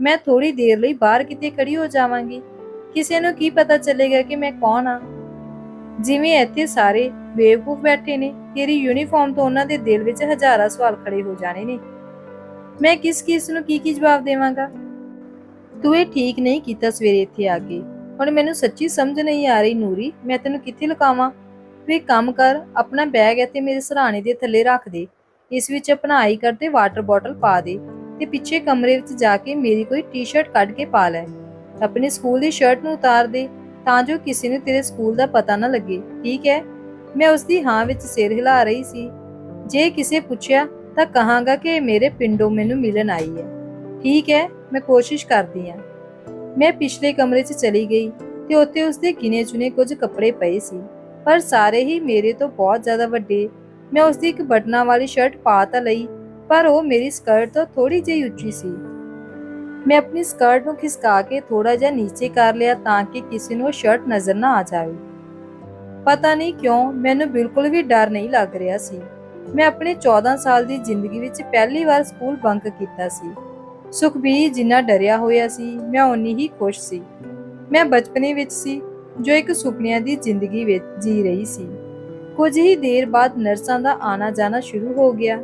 ਮੈਂ ਥੋੜੀ ਦੇਰ ਲਈ ਬਾਹਰ ਕਿਤੇ ਖੜੀ ਹੋ ਜਾਵਾਂਗੀ। ਕਿਸੇ ਨੂੰ ਕੀ ਪਤਾ ਚੱਲੇਗਾ ਕਿ ਮੈਂ ਕੌਣ ਆ? ਜਿਵੇਂ ਇੱਥੇ ਸਾਰੇ ਬੇਵਕੂਫ ਬੈਠੇ ਨੇ, ਤੇਰੀ ਯੂਨੀਫਾਰਮ ਤੋਂ ਉਹਨਾਂ ਦੇ ਦਿਲ ਵਿੱਚ ਹਜ਼ਾਰਾਂ ਸਵਾਲ ਖੜੇ ਹੋ ਜਾਣੇ ਨੇ। ਮੈਂ ਕਿਸ ਕਿਸ ਨੂੰ ਕੀ ਕੀ ਜਵਾਬ ਦੇਵਾਂਗਾ? ਤੂੰ ਇਹ ਠੀਕ ਨਹੀਂ ਕੀਤਾ ਸਵੇਰੇ ਇੱਥੇ ਆ ਕੇ। ਹੁਣ ਮੈਨੂੰ ਸੱਚੀ ਸਮਝ ਨਹੀਂ ਆ ਰਹੀ ਨੂਰੀ, ਮੈਂ ਤੈਨੂੰ ਕਿੱਥੇ ਲੁਕਾਵਾਂ? ਤੂੰ ਇੱਕ ਕੰਮ ਕਰ, ਆਪਣਾ ਬੈਗ ਇੱਥੇ ਮੇਰੇ ਸਰਾਣੇ ਦੇ ਥੱਲੇ ਰੱਖ ਦੇ। ਇਸ ਵਿੱਚ ਆਪਣਾ ਆਈ ਕਾਰਡ ਵਾਟਰ ਬੋਟਲ ਪਾ ਦੇ ਤੇ ਪਿੱਛੇ ਕਮਰੇ ਵਿੱਚ ਜਾ ਕੇ ਮੇਰੀ ਕੋਈ ਟੀ-ਸ਼ਰਟ ਕੱਢ ਕੇ ਪਾ ਲੈ। ਆਪਣੇ ਸਕੂਲ ਦੀ ਸ਼ਰਟ ਨੂੰ ਉਤਾਰ ਦੇ ਤਾਂ ਜੋ ਕਿਸੇ ਨੂੰ ਤੇਰੇ ਸਕੂਲ ਦਾ ਪਤਾ ਨਾ ਲੱਗੇ। ਠੀਕ ਹੈ? ਮੈਂ ਉਸ ਦੀ ਹਾਂ ਵਿੱਚ ਸਿਰ ਹਿਲਾ ਰਹੀ ਸੀ। ਜੇ ਕਿਸੇ ਪੁੱਛਿਆ ਤਾਂ ਕਹਾਂਗਾ ਕਿ ਮੇਰੇ ਪਿੰਡੋਂ ਮੈਨੂੰ ਮਿਲਣ ਆਈ ਹੈ। ਠੀਕ ਹੈ, ਮੈਂ ਕੋਸ਼ਿਸ਼ ਕਰਦੀ ਹਾਂ। ਮੈਂ ਪਿਛਲੇ ਕਮਰੇ 'ਚ ਚਲੀ ਗਈ ਤੇ ਉੱਥੇ ਉਸਦੇ ਗਿਨੇ ਚੁਨੇ ਕੁਝ ਕੱਪੜੇ ਪਏ ਸੀ, ਪਰ ਸਾਰੇ ਹੀ ਮੇਰੇ ਤੋਂ ਬਹੁਤ ਜ਼ਿਆਦਾ ਵੱਡੇ। ਮੈਂ ਉਸ ਇੱਕ ਬਟਨਾਂ ਵਾਲੀ ਸ਼ਰਟ ਪਾ ਤਾਂ ਲਈ, ਪਰ ਉਹ ਮੇਰੀ ਸਕਰਟ ਤੋਂ ਥੋੜੀ ਜਿਹੀ ਉੱਚੀ ਸੀ। ਮੈਂ ਆਪਣੀ ਸਕਰਟ ਨੂੰ ਖਿਸਕਾ ਕੇ ਥੋੜਾ ਜਿਹਾ ਨੀਚੇ ਕਰ ਲਿਆ ਤਾਂ ਕਿ ਕਿਸੇ ਨੂੰ ਉਹ ਸ਼ਰਟ ਨਜ਼ਰ ਨਾ ਆ ਜਾਵੇ। ਪਤਾ ਨਹੀਂ ਕਿਉਂ, ਮੈਨੂੰ ਬਿਲਕੁਲ ਵੀ ਡਰ ਨਹੀਂ ਲੱਗ ਰਿਹਾ ਸੀ। ਮੈਂ ਆਪਣੇ 14 ਸਾਲ ਦੀ ਜ਼ਿੰਦਗੀ ਵਿੱਚ ਪਹਿਲੀ ਵਾਰ ਸਕੂਲ ਬੰਕ ਕੀਤਾ ਸੀ। ਸੁਖਬੀਰ ਜਿੰਨਾ ਡਰਿਆ ਹੋਇਆ ਸੀ, ਮੈਂ ਓਨੀ ਹੀ ਖੁਸ਼ ਸੀ। ਮੈਂ ਬਚਪਨੇ ਵਿੱਚ ਸੀ, ਜੋ ਇੱਕ ਸੁਪਨਿਆਂ ਦੀ ਜ਼ਿੰਦਗੀ ਵਿੱਚ ਜੀ ਰਹੀ ਸੀ। ਕੁਝ ਹੀ ਦੇਰ ਬਾਅਦ ਨਰਸਾਂ ਦਾ ਆਣਾ ਜਾਣਾ ਸ਼ੁਰੂ ਹੋ ਗਿਆ।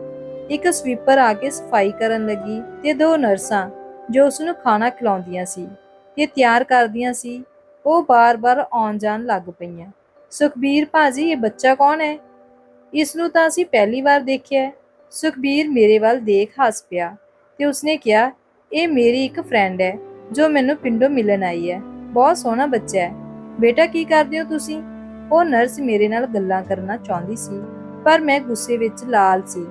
ਇੱਕ ਸਵੀਪਰ ਆ ਕੇ ਸਫ਼ਾਈ ਕਰਨ ਲੱਗੀ ਤੇ ਦੋ ਨਰਸਾਂ, ਜੋ ਉਸ ਨੂੰ ਖਾਣਾ ਖਿਲਾਉਂਦੀਆਂ ਸੀ ਤੇ ਤਿਆਰ ਕਰਦੀਆਂ ਸੀ, ਉਹ ਬਾਰ-ਬਾਰ ਆਉਣ ਜਾਣ ਲੱਗ ਪਈਆਂ। ਸੁਖਬੀਰ, ਭਾਜੀ, ਇਹ ਬੱਚਾ ਕੌਣ ਹੈ? ਇਸ ਨੂੰ ਤਾਂ ਅਸੀਂ ਪਹਿਲੀ ਵਾਰ ਦੇਖਿਆ ਸੁਖਬੀਰ ਮੇਰੇ ਵੱਲ ਦੇਖ ਹੱਸ ਪਿਆ ਤੇ ਉਸਨੇ ਕਿਹਾ, ਇਹ ਮੇਰੀ ਇੱਕ ਫਰੈਂਡ ਹੈ ਜੋ ਮੈਨੂੰ ਪਿੰਡੋਂ ਮਿਲਣ ਆਈ ਹੈ। ਬਹੁਤ ਸੋਹਣਾ ਬੱਚਾ ਹੈ। ਬੇਟਾ ਕੀ ਕਰਦੇ ਹੋ ਤੁਸੀਂ? ਉਹ ਨਰਸ ਮੇਰੇ ਨਾਲ ਗੱਲਾਂ ਕਰਨਾ ਚਾਹੁੰਦੀ ਸੀ, ਪਰ ਮੈਂ ਗੁੱਸੇ ਵਿੱਚ ਲਾਲ ਸੀ।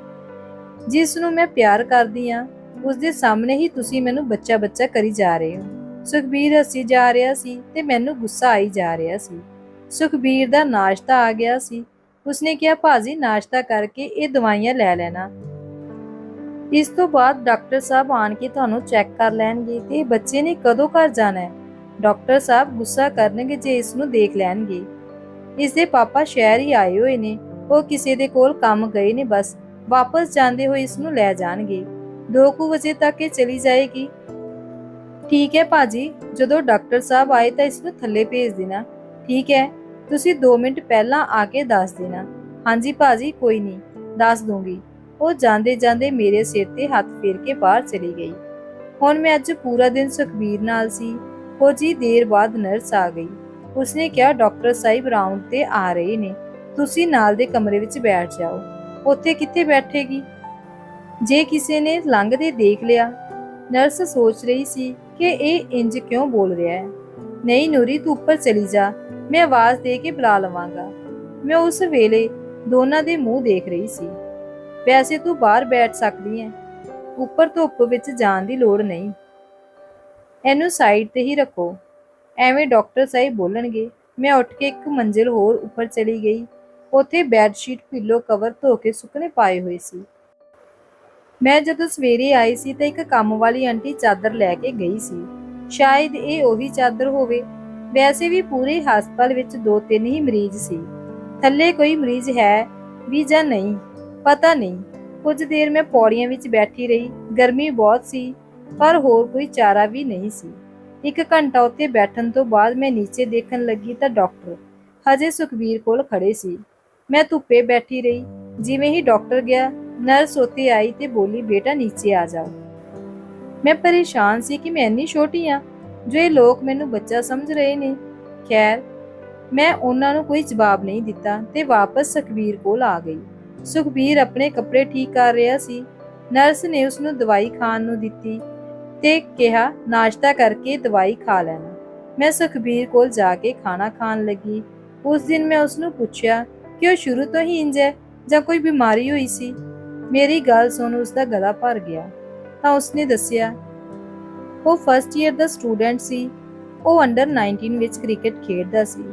ਜਿਸ ਨੂੰ ਮੈਂ ਪਿਆਰ ਕਰਦੀ ਆ ਉਸ ਦੇ ਸਾਹਮਣੇ ਹੀ ਤੁਸੀਂ ਮੈਨੂੰ ਬੱਚਾ ਬੱਚਾ ਕਰੀ ਜਾ ਰਹੇ ਹੋ। ਸੁਖਬੀਰ ਹੱਸੀ ਜਾ ਰਿਹਾ ਸੀ ਤੇ ਮੈਨੂੰ ਗੁੱਸਾ ਆਈ ਜਾ ਰਿਹਾ ਸੀ। ਸੁਖਬੀਰ ਦਾ ਨਾਸ਼ਤਾ ਆ ਗਿਆ ਸੀ ਉਸਨੇ ਕਿਹਾ, ਭਾਜੀ, ਨਾਸ਼ਤਾ ਕਰਕੇ ਇਹ ਦਵਾਈਆਂ ਲੈ ਲੈਣਾ। ਇਸ ਤੋਂ ਬਾਅਦ ਡਾਕਟਰ ਸਾਹਿਬ ਆਣ ਕੇ ਤੁਹਾਨੂੰ ਚੈੱਕ ਕਰ ਲੈਣਗੇ ਤੇ ਬੱਚੇ ਨੇ ਕਦੋਂ ਘਰ ਜਾਣਾ ਹੈ। ਡਾਕਟਰ ਸਾਹਿਬ ਗੁੱਸਾ ਕਰਨਗੇ ਜੇ ਇਸ ਨੂੰ ਦੇਖ ਲੈਣਗੇ। ਇਸ ਦੇ ਪਾਪਾ ਸ਼ਹਿਰ ਹੀ ਆਏ ਹੋਏ ਨੇ। ਉਹ ਕਿਸੇ ਦੇ ਕੋਲ ਕੰਮ ਗਏ ਨੇ ਬਸ। ਵਾਪਸ ਜਾਂਦੇ ਹੋਏ ਇਸ ਨੂੰ ਲੈ ਜਾਣਗੇ। 2 ਵਜੇ ਤੱਕ ਇਹ ਚਲੀ ਜਾਏਗੀ। ਠੀਕ ਹੈ ਭਾਜੀ, ਜਦੋਂ ਡਾਕਟਰ ਸਾਹਿਬ ਆਏ ਤਾਂ ਇਸ ਨੂੰ ਥੱਲੇ ਭੇਜ ਦੇਣਾ। ਠੀਕ ਹੈ। ਤੁਸੀਂ 2 ਮਿੰਟ ਪਹਿਲਾਂ ਆ ਕੇ ਦੱਸ ਦੇਣਾ। ਹਾਂਜੀ ਭਾਜੀ, ਕੋਈ ਨਹੀਂ, ਦੱਸ ਦੂੰਗੀ। ਉਹ ਜਾਂਦੇ ਜਾਂਦੇ ਮੇਰੇ ਸਿਰ ਤੇ ਹੱਥ ਫੇਰ ਕੇ ਬਾਹਰ ਚਲੀ ਗਈ। ਹੁਣ ਮੈਂ ਅੱਜ ਪੂਰਾ ਦਿਨ ਸੁਖਬੀਰ ਨਾਲ ਸੀ। ਕੁਝ ਦੇਰ ਬਾਅਦ ਨਰਸ ਆ ਗਈ। ਉਸਨੇ ਕਿਹਾ, ਡਾਕਟਰ ਸਾਹਿਬ ਰਾਉਂਡ ਤੇ ਆ ਰਹੇ ਨੇ। ਤੁਸੀਂ ਨਾਲ ਦੇ ਕਮਰੇ ਵਿੱਚ ਬੈਠ ਜਾਓ। ਉੱਥੇ ਕਿੱਥੇ ਬੈਠੇਗੀ? ਜੇ ਕਿਸੇ ਨੇ ਲੰਘਦੇ ਦੇਖ ਲਿਆ ਨਰਸ ਸੋਚ ਰਹੀ ਸੀ ਕਿ ਇਹ ਇੰਜ ਕਿਉਂ ਬੋਲ ਰਿਹਾ ਹੈ। ਨਹੀਂ ਨੂਰੀ, ਤੂੰ ਉੱਪਰ ਚਲੀ ਜਾ। ਮੈਂ ਆਵਾਜ਼ ਦੇ ਕੇ ਬੁਲਾ ਲਵਾਂਗਾ। ਮੈਂ ਉਸ ਵੇਲੇ ਦੋਨਾਂ ਦੇ ਮੂੰਹ ਦੇਖ ਰਹੀ ਸੀ। ਵੈਸੇ ਤੂੰ ਬਾਹਰ ਬੈਠ ਸਕਦੀ ਹੈ। ਉੱਪਰ ਧੁੱਪ ਵਿੱਚ ਜਾਣ ਦੀ ਲੋੜ ਨਹੀਂ। ਇਹਨੂੰ ਸਾਈਡ ਤੇ ਹੀ ਰੱਖੋ। ਐਵੇਂ ਡਾਕਟਰ ਸਾਹਿਬ ਬੋਲਣਗੇ, ਮੈਂ ਉੱਠ ਕੇ ਇੱਕ ਮੰਜ਼ਿਲ ਹੋਰ ਉੱਪਰ ਚਲੀ ਗਈ। ਉੱਥੇ ਬੈੱਡ ਸ਼ੀਟ ਪਿੱਲੋ ਕਵਰ ਧੋ ਕੇ ਸੁੱਕਣੇ ਪਾਏ ਹੋਏ ਸੀ। ਮੈਂ ਜਦੋਂ ਸਵੇਰੇ ਆਈ ਸੀ ਤਾਂ ਇੱਕ ਕੰਮ ਵਾਲੀ ਆਂਟੀ ਚਾਦਰ ਲੈ ਕੇ ਗਈ ਸੀ। ਸ਼ਾਇਦ ਇਹ ਉਹੀ ਚਾਦਰ ਹੋਵੇ। ਵੈਸੇ ਵੀ ਪੂਰੇ ਹਸਪਤਾਲ ਵਿੱਚ ਦੋ ਤਿੰਨ ਹੀ ਮਰੀਜ਼ ਸੀ। ਥੱਲੇ ਕੋਈ ਮਰੀਜ਼ ਹੈ ਵੀ ਜਾਂ ਨਹੀਂ, ਪਤਾ ਨਹੀਂ। ਕੁਝ ਦੇਰ ਮੈਂ ਪੌੜੀਆਂ ਵਿੱਚ ਬੈਠੀ ਰਹੀ, ਗਰਮੀ ਬਹੁਤ ਸੀ, ਪਰ ਹੋਰ ਕੋਈ ਚਾਰਾ ਵੀ ਨਹੀਂ ਸੀ। ਇੱਕ ਘੰਟਾ ਉੱਤੇ ਬੈਠਣ ਤੋਂ ਬਾਅਦ ਮੈਂ ਨੀਚੇ ਦੇਖਣ ਲੱਗੀ ਤਾਂ ਡਾਕਟਰ, ਹਜੇ ਸੁਖਬੀਰ ਕੋਲ ਖੜੇ ਸੀ। ਮੈਂ ਧੁੱਪੇ ਬੈਠੀ ਰਹੀ, ਜਿਵੇਂ ਹੀ ਡਾਕਟਰ ਗਿਆ, ਨਰਸ ਉੱਤੇ ਆਈ ਤੇ ਬੋਲੀ, ਬੇਟਾ, ਨੀਚੇ ਆ ਜਾਓ। ਮੈਂ ਪਰੇਸ਼ਾਨ ਸੀ ਕਿ ਮੈਂ ਇੰਨੀ ਛੋਟੀ ਆ, ਜੋ ਇਹ ਲੋਕ ਮੈਨੂੰ ਬੱਚਾ ਸਮਝ ਰਹੇ ਨੇ। ਖੈਰ, ਮੈਂ ਉਹਨਾਂ ਨੂੰ ਕੋਈ ਜਵਾਬ ਨਹੀਂ ਦਿੱਤਾ ਤੇ ਵਾਪਸ ਸੁਖਬੀਰ ਕੋਲ ਆ ਗਈ। ਸੁਖਬੀਰ ਆਪਣੇ ਕੱਪੜੇ ਠੀਕ ਕਰ ਰਿਹਾ ਸੀ। ਨਰਸ ਨੇ ਉਸ ਨੂੰ ਦਵਾਈ ਖਾਣ ਨੂੰ ਦਿੱਤੀ ਤੇ ਕਿਹਾ, ਨਾਸ਼ਤਾ ਕਰਕੇ ਦਵਾਈ ਖਾ ਲੈਣਾ। ਮੈਂ ਸੁਖਬੀਰ ਕੋਲ ਜਾ ਕੇ ਖਾਣਾ ਖਾਣ ਲੱਗੀ। ਉਸ ਦਿਨ ਮੈਂ ਉਸ ਨੂੰ ਪੁੱਛਿਆ, ਕਿ ਉਹ ਸ਼ੁਰੂ ਤੋਂ ਹੀ ਇੰਜ ਹੈ ਜਾਂ ਕੋਈ ਬਿਮਾਰੀ ਹੋਈ ਸੀ? ਮੇਰੀ ਗੱਲ ਸੁਣ ਉਸ ਦਾ ਗਲਾ ਭਰ ਗਿਆ। ਤਾਂ ਉਸਨੇ ਦੱਸਿਆ, ਉਹ ਫਸਟ ਈਅਰ ਦਾ ਸਟੂਡੈਂਟ ਸੀ। ਉਹ ਅੰਡਰ 19 ਵਿੱਚ ਕ੍ਰਿਕਟ ਖੇਡਦਾ ਸੀ।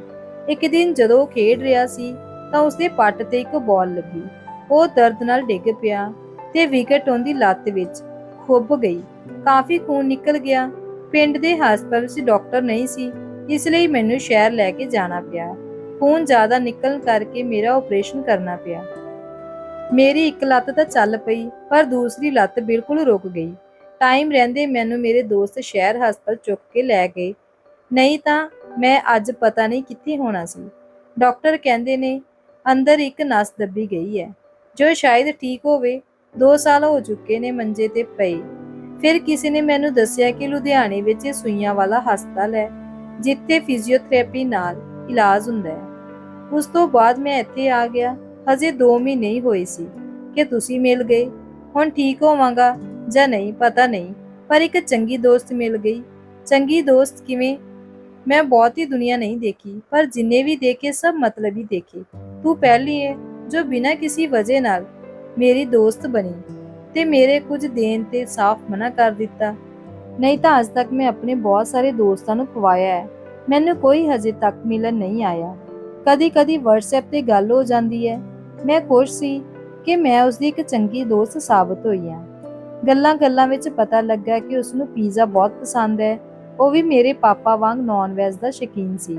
ਇੱਕ ਦਿਨ ਜਦੋਂ ਉਹ ਖੇਡ ਰਿਹਾ ਸੀ, ਤਾਂ ਉਸਦੇ ਪੱਟ ਤੇ ਇੱਕ ਬਾਲ ਲੱਗੀ। ਉਹ ਦਰਦ ਨਾਲ ਡਿੱਗ ਪਿਆ ਤੇ ਵਿਕਟ ਉਹਦੀ ਲੱਤ ਵਿੱਚ ਖੁੱਭ ਗਈ। ਕਾਫੀ ਖੂਨ ਨਿਕਲ ਗਿਆ। ਪਿੰਡ ਦੇ ਹਸਪਤਾਲ ਵਿੱਚ ਡਾਕਟਰ ਨਹੀਂ ਸੀ, ਇਸ ਲਈ ਮੈਨੂੰ ਸ਼ਹਿਰ ਲੈ ਕੇ ਜਾਣਾ ਪਿਆ। ਖੂਨ ਜ਼ਿਆਦਾ ਨਿਕਲਣ ਕਰਕੇ ਮੇਰਾ ਆਪਰੇਸ਼ਨ ਕਰਨਾ ਪਿਆ। ਮੇਰੀ ਇੱਕ ਲੱਤ ਤਾਂ ਚੱਲ ਪਈ, ਪਰ ਦੂਸਰੀ ਲੱਤ ਬਿਲਕੁਲ ਰੁਕ ਗਈ। ਟਾਈਮ ਰਹਿੰਦੇ ਮੈਨੂੰ ਮੇਰੇ ਦੋਸਤ ਸ਼ਹਿਰ ਹਸਪਤਾਲ ਚੁੱਕ ਕੇ ਲੈ ਗਏ। ਨਹੀਂ ਤਾਂ ਮੈਂ ਅੱਜ ਪਤਾ ਨਹੀਂ ਕਿੱਥੇ ਹੋਣਾ ਸੀ। ਡਾਕਟਰ ਕਹਿੰਦੇ ਨੇ ਅੰਦਰ ਇੱਕ ਨਸ ਦੱਬੀ ਗਈ ਹੈ। ਜੋ ਸ਼ਾਇਦ ਠੀਕ ਹੋਵੇ 2 ਸਾਲ ਹੋ ਚੁੱਕੇ ਨੇ ਮੰਜੇ ਤੇ ਪਏ। ਫਿਰ ਕਿਸੇ ਨੇ ਮੈਨੂੰ ਦੱਸਿਆ ਕਿ ਲੁਧਿਆਣੇ ਵਿੱਚ ਸੂਈਆਂ ਵਾਲਾ ਹਸਪਤਾਲ ਹੈ, ਜਿੱਥੇ ਫਿਜ਼ੀਓਥੈਰੇਪੀ ਨਾਲ ਇਲਾਜ ਹੁੰਦਾ ਹੈ। ਉਸ ਤੋਂ ਬਾਅਦ ਮੈਂ ਇੱਥੇ ਆ ਗਿਆ। ਹਜੇ 2 ਮਹੀਨੇ ਹੀ ਹੋਏ ਸੀ ਕਿ ਤੁਸੀਂ ਮਿਲ ਗਏ। ਹੁਣ ਠੀਕ ਹੋਵਾਂਗਾ ਜਾਂ ਨਹੀਂ, ਪਤਾ ਨਹੀਂ, ਪਰ ਇੱਕ ਚੰਗੀ ਦੋਸਤ ਮਿਲ ਗਈ। ਚੰਗੀ ਦੋਸਤ ਕਿਵੇਂ? ਮੈਂ ਬਹੁਤ ਹੀ ਦੁਨੀਆ ਨਹੀਂ ਦੇਖੀ, ਪਰ ਜਿੰਨੇ ਵੀ ਦੇਖੇ ਸਭ ਮਤਲਬੀ ਦੇਖੇ। ਤੂੰ ਪਹਿਲੀ ਹੈ ਜੋ ਬਿਨਾਂ ਕਿਸੇ ਵਜ੍ਹਾ ਨਾਲ ਮੇਰੀ ਦੋਸਤ ਬਣੀ ਤੇ ਮੇਰੇ ਕੁਝ ਦੇਣ ਤੇ ਸਾਫ਼ ਮਨਾ ਕਰ ਦਿੱਤਾ। ਨਹੀਂ ਤਾਂ ਅੱਜ ਤੱਕ ਮੈਂ ਆਪਣੇ ਬਹੁਤ ਸਾਰੇ ਦੋਸਤਾਂ ਨੂੰ ਖਵਾਇਆ ਹੈ। ਮੈਨੂੰ ਕੋਈ ਹਜੇ ਤੱਕ ਮਿਲਣ ਨਹੀਂ ਆਇਆ। ਕਦੀ-ਕਦੀ WhatsApp ਤੇ ਗੱਲ ਹੋ ਜਾਂਦੀ ਹੈ। ਮੈਂ ਖੁਸ਼ ਸੀ ਕਿ ਮੈਂ ਉਸ ਦੀ ਇੱਕ ਚੰਗੀ ਦੋਸਤ ਸਾਬਤ ਹੋਈ ਹਾਂ। ਗੱਲਾਂ-ਗੱਲਾਂ ਵਿੱਚ ਪਤਾ ਲੱਗਾ ਕਿ ਉਸ ਨੂੰ ਪੀਜ਼ਾ ਬਹੁਤ ਪਸੰਦ ਹੈ। ਉਹ ਵੀ ਮੇਰੇ ਪਾਪਾ ਵਾਂਗ ਨਾਨ ਵੈਜ ਦਾ ਸ਼ੌਕੀਨ ਸੀ।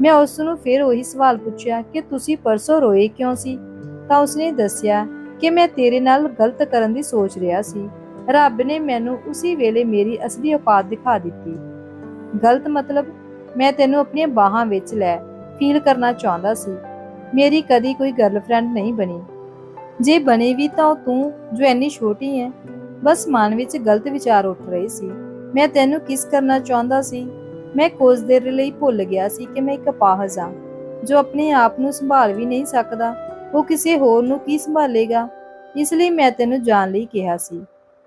ਮੈਂ ਉਸ ਨੂੰ ਫਿਰ ਉਹੀ ਸਵਾਲ ਪੁੱਛਿਆ ਕਿ ਤੁਸੀਂ ਪਰਸੋਂ ਰੋਏ ਕਿਉਂ ਸੀ? ਤਾਂ ਉਸਨੇ ਦੱਸਿਆ ਕਿ ਮੈਂ ਤੇਰੇ ਨਾਲ ਗਲਤ ਕਰਨ ਦੀ ਸੋਚ ਰਿਹਾ ਸੀ। ਰੱਬ ਨੇ ਮੈਨੂੰ ਉਸੇ ਵੇਲੇ ਮੇਰੀ ਅਸਲੀ ਔਕਾਤ ਦਿਖਾ ਦਿੱਤੀ। ਗਲਤ ਮਤਲਬ ਮੈਂ ਤੈਨੂੰ ਆਪਣੀਆਂ ਬਾਹਾਂ ਵਿੱਚ ਲੈ ਫੀਲ ਕਰਨਾ ਚਾਹੁੰਦਾ ਸੀ। ਮੇਰੀ ਕਦੀ ਕੋਈ ਗਰਲਫ੍ਰੈਂਡ ਨਹੀਂ ਬਣੀ। ਜੇ ਬਣੇ ਵੀ ਤਾਂ ਉਹ ਤੂੰ, ਜੋ ਇੰਨੀ ਛੋਟੀ ਹੈ ਬਸ ਮਨ ਵਿੱਚ ਗਲਤ ਵਿਚਾਰ ਉੱਠ ਰਹੇ ਸੀ। ਮੈਂ ਤੈਨੂੰ ਕਿਸ ਕਰਨਾ ਚਾਹੁੰਦਾ ਸੀ? ਮੈਂ ਕੁਝ ਦੇਰ ਲਈ ਭੁੱਲ ਗਿਆ ਸੀ ਕਿ ਮੈਂ ਇੱਕ ਅਪਾਹਜ ਹਾਂ ਜੋ ਆਪਣੇ ਆਪ ਨੂੰ ਸੰਭਾਲ ਵੀ ਨਹੀਂ ਸਕਦਾ। ਉਹ ਕਿਸੇ ਹੋਰ ਨੂੰ ਕੀ ਸੰਭਾਲੇਗਾ? ਇਸ ਲਈ ਮੈਂ ਤੈਨੂੰ ਜਾਣ ਲਈ ਕਿਹਾ ਸੀ।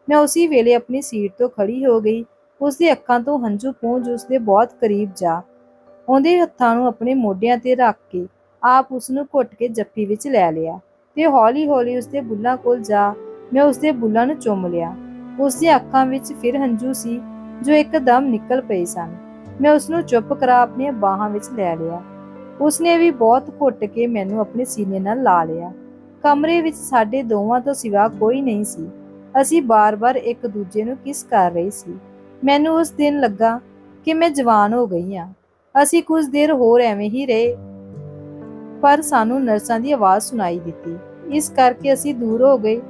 ਮੈਂ ਉਸੇ ਵੇਲੇ ਆਪਣੀ ਸੀਟ ਤੋਂ ਖੜੀ ਹੋ ਗਈ। ਉਸ ਦੀ ਅੱਖਾਂ ਤੋਂ ਹੰਝੂ ਪੂੰਝ ਉਸ ਦੇ ਬਹੁਤ ਕਰੀਬ ਜਾ। ਉਹਦੇ ਹੱਥਾਂ ਨੂੰ ਆਪਣੇ ਮੋਢਿਆਂ ਤੇ ਰੱਖ ਕੇ ਆਪ ਉਸ ਨੂੰ ਘੁੱਟ ਕੇ ਜੱਫੀ ਵਿੱਚ ਲੈ ਲਿਆ ਤੇ ਹੌਲੀ-ਹੌਲੀ ਉਸ ਦੇ ਬੁੱਲਾਂ ਕੋਲ ਜਾ ਮੈਂ ਉਸ ਦੇ ਬੁੱਲਾਂ ਨੂੰ ਚੁੰਮ ਲਿਆ। ਉਸ ਦੀਆਂ ਅੱਖਾਂ ਵਿੱਚ ਫਿਰ ਹੰਝੂ ਸੀ, ਜੋ ਇੱਕਦਮ ਨਿਕਲ ਪਏ ਸਨ। ਮੈਂ ਉਸ ਨੂੰ ਚੁੱਪ ਕਰਾ ਆਪਣੀਆਂ ਬਾਹਾਂ ਵਿੱਚ ਲੈ ਲਿਆ। ਉਸਨੇ ਵੀ ਬਹੁਤ ਘੁੱਟ ਕੇ ਮੈਨੂੰ ਆਪਣੇ ਸੀਨੇ ਨਾਲ ਲਾ ਲਿਆ। ਕਮਰੇ ਵਿੱਚ ਸਾਡੇ ਦੋਵਾਂ ਤੋਂ ਸਿਵਾ ਕੋਈ ਨਹੀਂ ਸੀ। ਅਸੀਂ ਬਾਰ-ਬਾਰ ਇੱਕ ਦੂਜੇ ਨੂੰ ਕਿਸ ਕਰ ਰਹੇ ਸੀ। ਮੈਨੂੰ ਉਸ ਦਿਨ ਲੱਗਾ ਕਿ ਮੈਂ ਜਵਾਨ ਹੋ ਗਈ ਹਾਂ। ਅਸੀਂ ਕੁਝ ਦੇਰ ਹੋਰ ਐਵੇਂ ਹੀ ਰਹੇ। ਪਰ ਸਾਨੂੰ ਨਰਸਾਂ ਦੀ ਆਵਾਜ਼ ਸੁਣਾਈ ਦਿੱਤੀ। ਇਸ ਕਰਕੇ ਅਸੀਂ ਦੂਰ ਹੋ ਗਏ।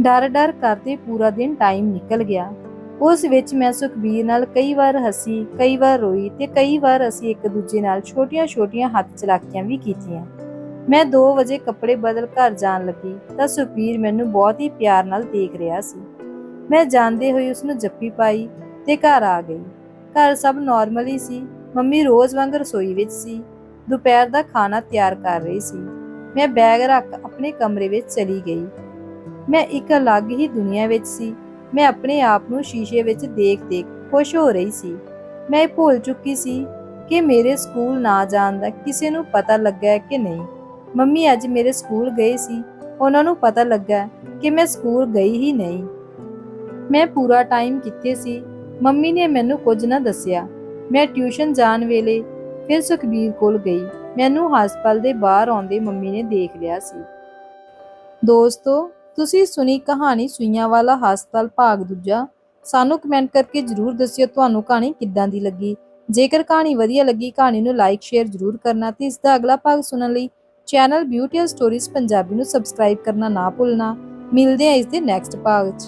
ਡਰ-ਡਰ ਕਰਦੇ ਪੂਰਾ ਦਿਨ ਟਾਈਮ ਨਿਕਲ ਗਿਆ। ਉਸ ਵਿੱਚ ਮੈਂ ਸੁਖਬੀਰ ਨਾਲ ਕਈ ਵਾਰ ਹੱਸੀ, ਕਈ ਵਾਰ ਰੋਈ ਤੇ ਕਈ ਵਾਰ ਅਸੀਂ ਇੱਕ ਦੂਜੇ ਨਾਲ ਛੋਟੀਆਂ-ਛੋਟੀਆਂ ਹੱਥ ਚਲਾਕੀਆਂ ਵੀ ਕੀਤੀਆਂ। ਮੈਂ 2 ਵਜੇ ਕੱਪੜੇ ਬਦਲ ਘਰ ਜਾਣ ਲੱਗੀ ਤਾਂ ਸੁਖਬੀਰ ਮੈਨੂੰ ਬਹੁਤ ਹੀ ਪਿਆਰ ਨਾਲ ਦੇਖ ਰਿਹਾ ਸੀ। ਮੈਂ ਜਾਂਦੇ ਹੋਏ ਉਸ ਨੂੰ ਜੱਫੀ ਪਾਈ ਤੇ ਘਰ ਆ ਗਈ। ਘਰ ਸਭ ਨਾਰਮਲ ਹੀ ਸੀ। ਮੰਮੀ ਰੋਜ਼ ਵਾਂਗ ਰਸੋਈ ਵਿੱਚ ਸੀ। ਦੁਪਹਿਰ ਦਾ ਖਾਣਾ ਤਿਆਰ ਕਰ ਰਹੀ ਸੀ। ਮੈਂ ਬੈਗ ਰੱਖ ਆਪਣੇ ਕਮਰੇ ਵਿੱਚ ਚਲੀ ਗਈ। ਮੈਂ ਇੱਕ ਅਲੱਗ ਹੀ ਦੁਨੀਆ ਵਿੱਚ ਸੀ। ਮੈਂ ਆਪਣੇ ਆਪ ਨੂੰ ਸ਼ੀਸ਼ੇ ਵਿੱਚ ਦੇਖ-ਦੇਖ ਖੁਸ਼ ਹੋ ਰਹੀ ਸੀ। ਮੈਂ ਇਹ ਭੁੱਲ ਚੁੱਕੀ ਸੀ ਕਿ ਮੇਰੇ ਸਕੂਲ ਨਾ ਜਾਣ ਦਾ ਕਿਸੇ ਨੂੰ ਪਤਾ ਲੱਗਾ ਕਿ ਨਹੀਂ। ਮੰਮੀ ਅੱਜ ਮੇਰੇ ਸਕੂਲ ਗਏ ਸੀ। ਉਹਨਾਂ ਨੂੰ ਪਤਾ ਲੱਗਾ ਕਿ ਮੈਂ ਸਕੂਲ ਗਈ ਹੀ ਨਹੀਂ। ਮੈਂ ਪੂਰਾ ਟਾਈਮ ਕਿੱਥੇ ਸੀ? ਮੰਮੀ ਨੇ ਮੈਨੂੰ ਕੁਝ ਨਾ ਦੱਸਿਆ। ਮੈਂ ਟਿਊਸ਼ਨ ਜਾਣ ਵੇਲੇ ਫਿਰ ਸੁਖਬੀਰ ਕੋਲ ਗਈ। ਮੈਨੂੰ ਹਸਪਤਾਲ ਦੇ ਬਾਹਰ ਆਉਂਦੇ ਮੰਮੀ ਨੇ ਦੇਖ ਲਿਆ ਸੀ। ਦੋਸਤੋ, ਤੁਸੀਂ ਸੁਣੀ ਕਹਾਣੀ ਸੁਈਆਂ ਵਾਲਾ ਹਸਪਤਾਲ ਭਾਗ ਦੂਜਾ। ਸਾਨੂੰ ਕਮੈਂਟ ਕਰਕੇ ਜਰੂਰ ਦੱਸਿਓ ਤੁਹਾਨੂੰ ਕਹਾਣੀ ਕਿੱਦਾਂ ਦੀ ਲੱਗੀ। ਜੇਕਰ ਕਹਾਣੀ ਵਧੀਆ ਲੱਗੀ, ਕਹਾਣੀ ਨੂੰ ਲਾਈਕ ਸ਼ੇਅਰ ਜਰੂਰ ਕਰਨਾ ਤੇ ਇਸ ਦਾ ਅਗਲਾ ਭਾਗ ਸੁਣਨ ਲਈ ਚੈਨਲ ਬਿਊਟੀ ਸਟੋਰੀਜ਼ ਪੰਜਾਬੀ ਨੂੰ ਸਬਸਕ੍ਰਾਈਬ ਕਰਨਾ ਨਾ ਭੁੱਲਣਾ। ਮਿਲਦੇ ਹਾਂ ਇਸ ਦੇ ਨੈਕਸਟ ਭਾਗ 'ਚ।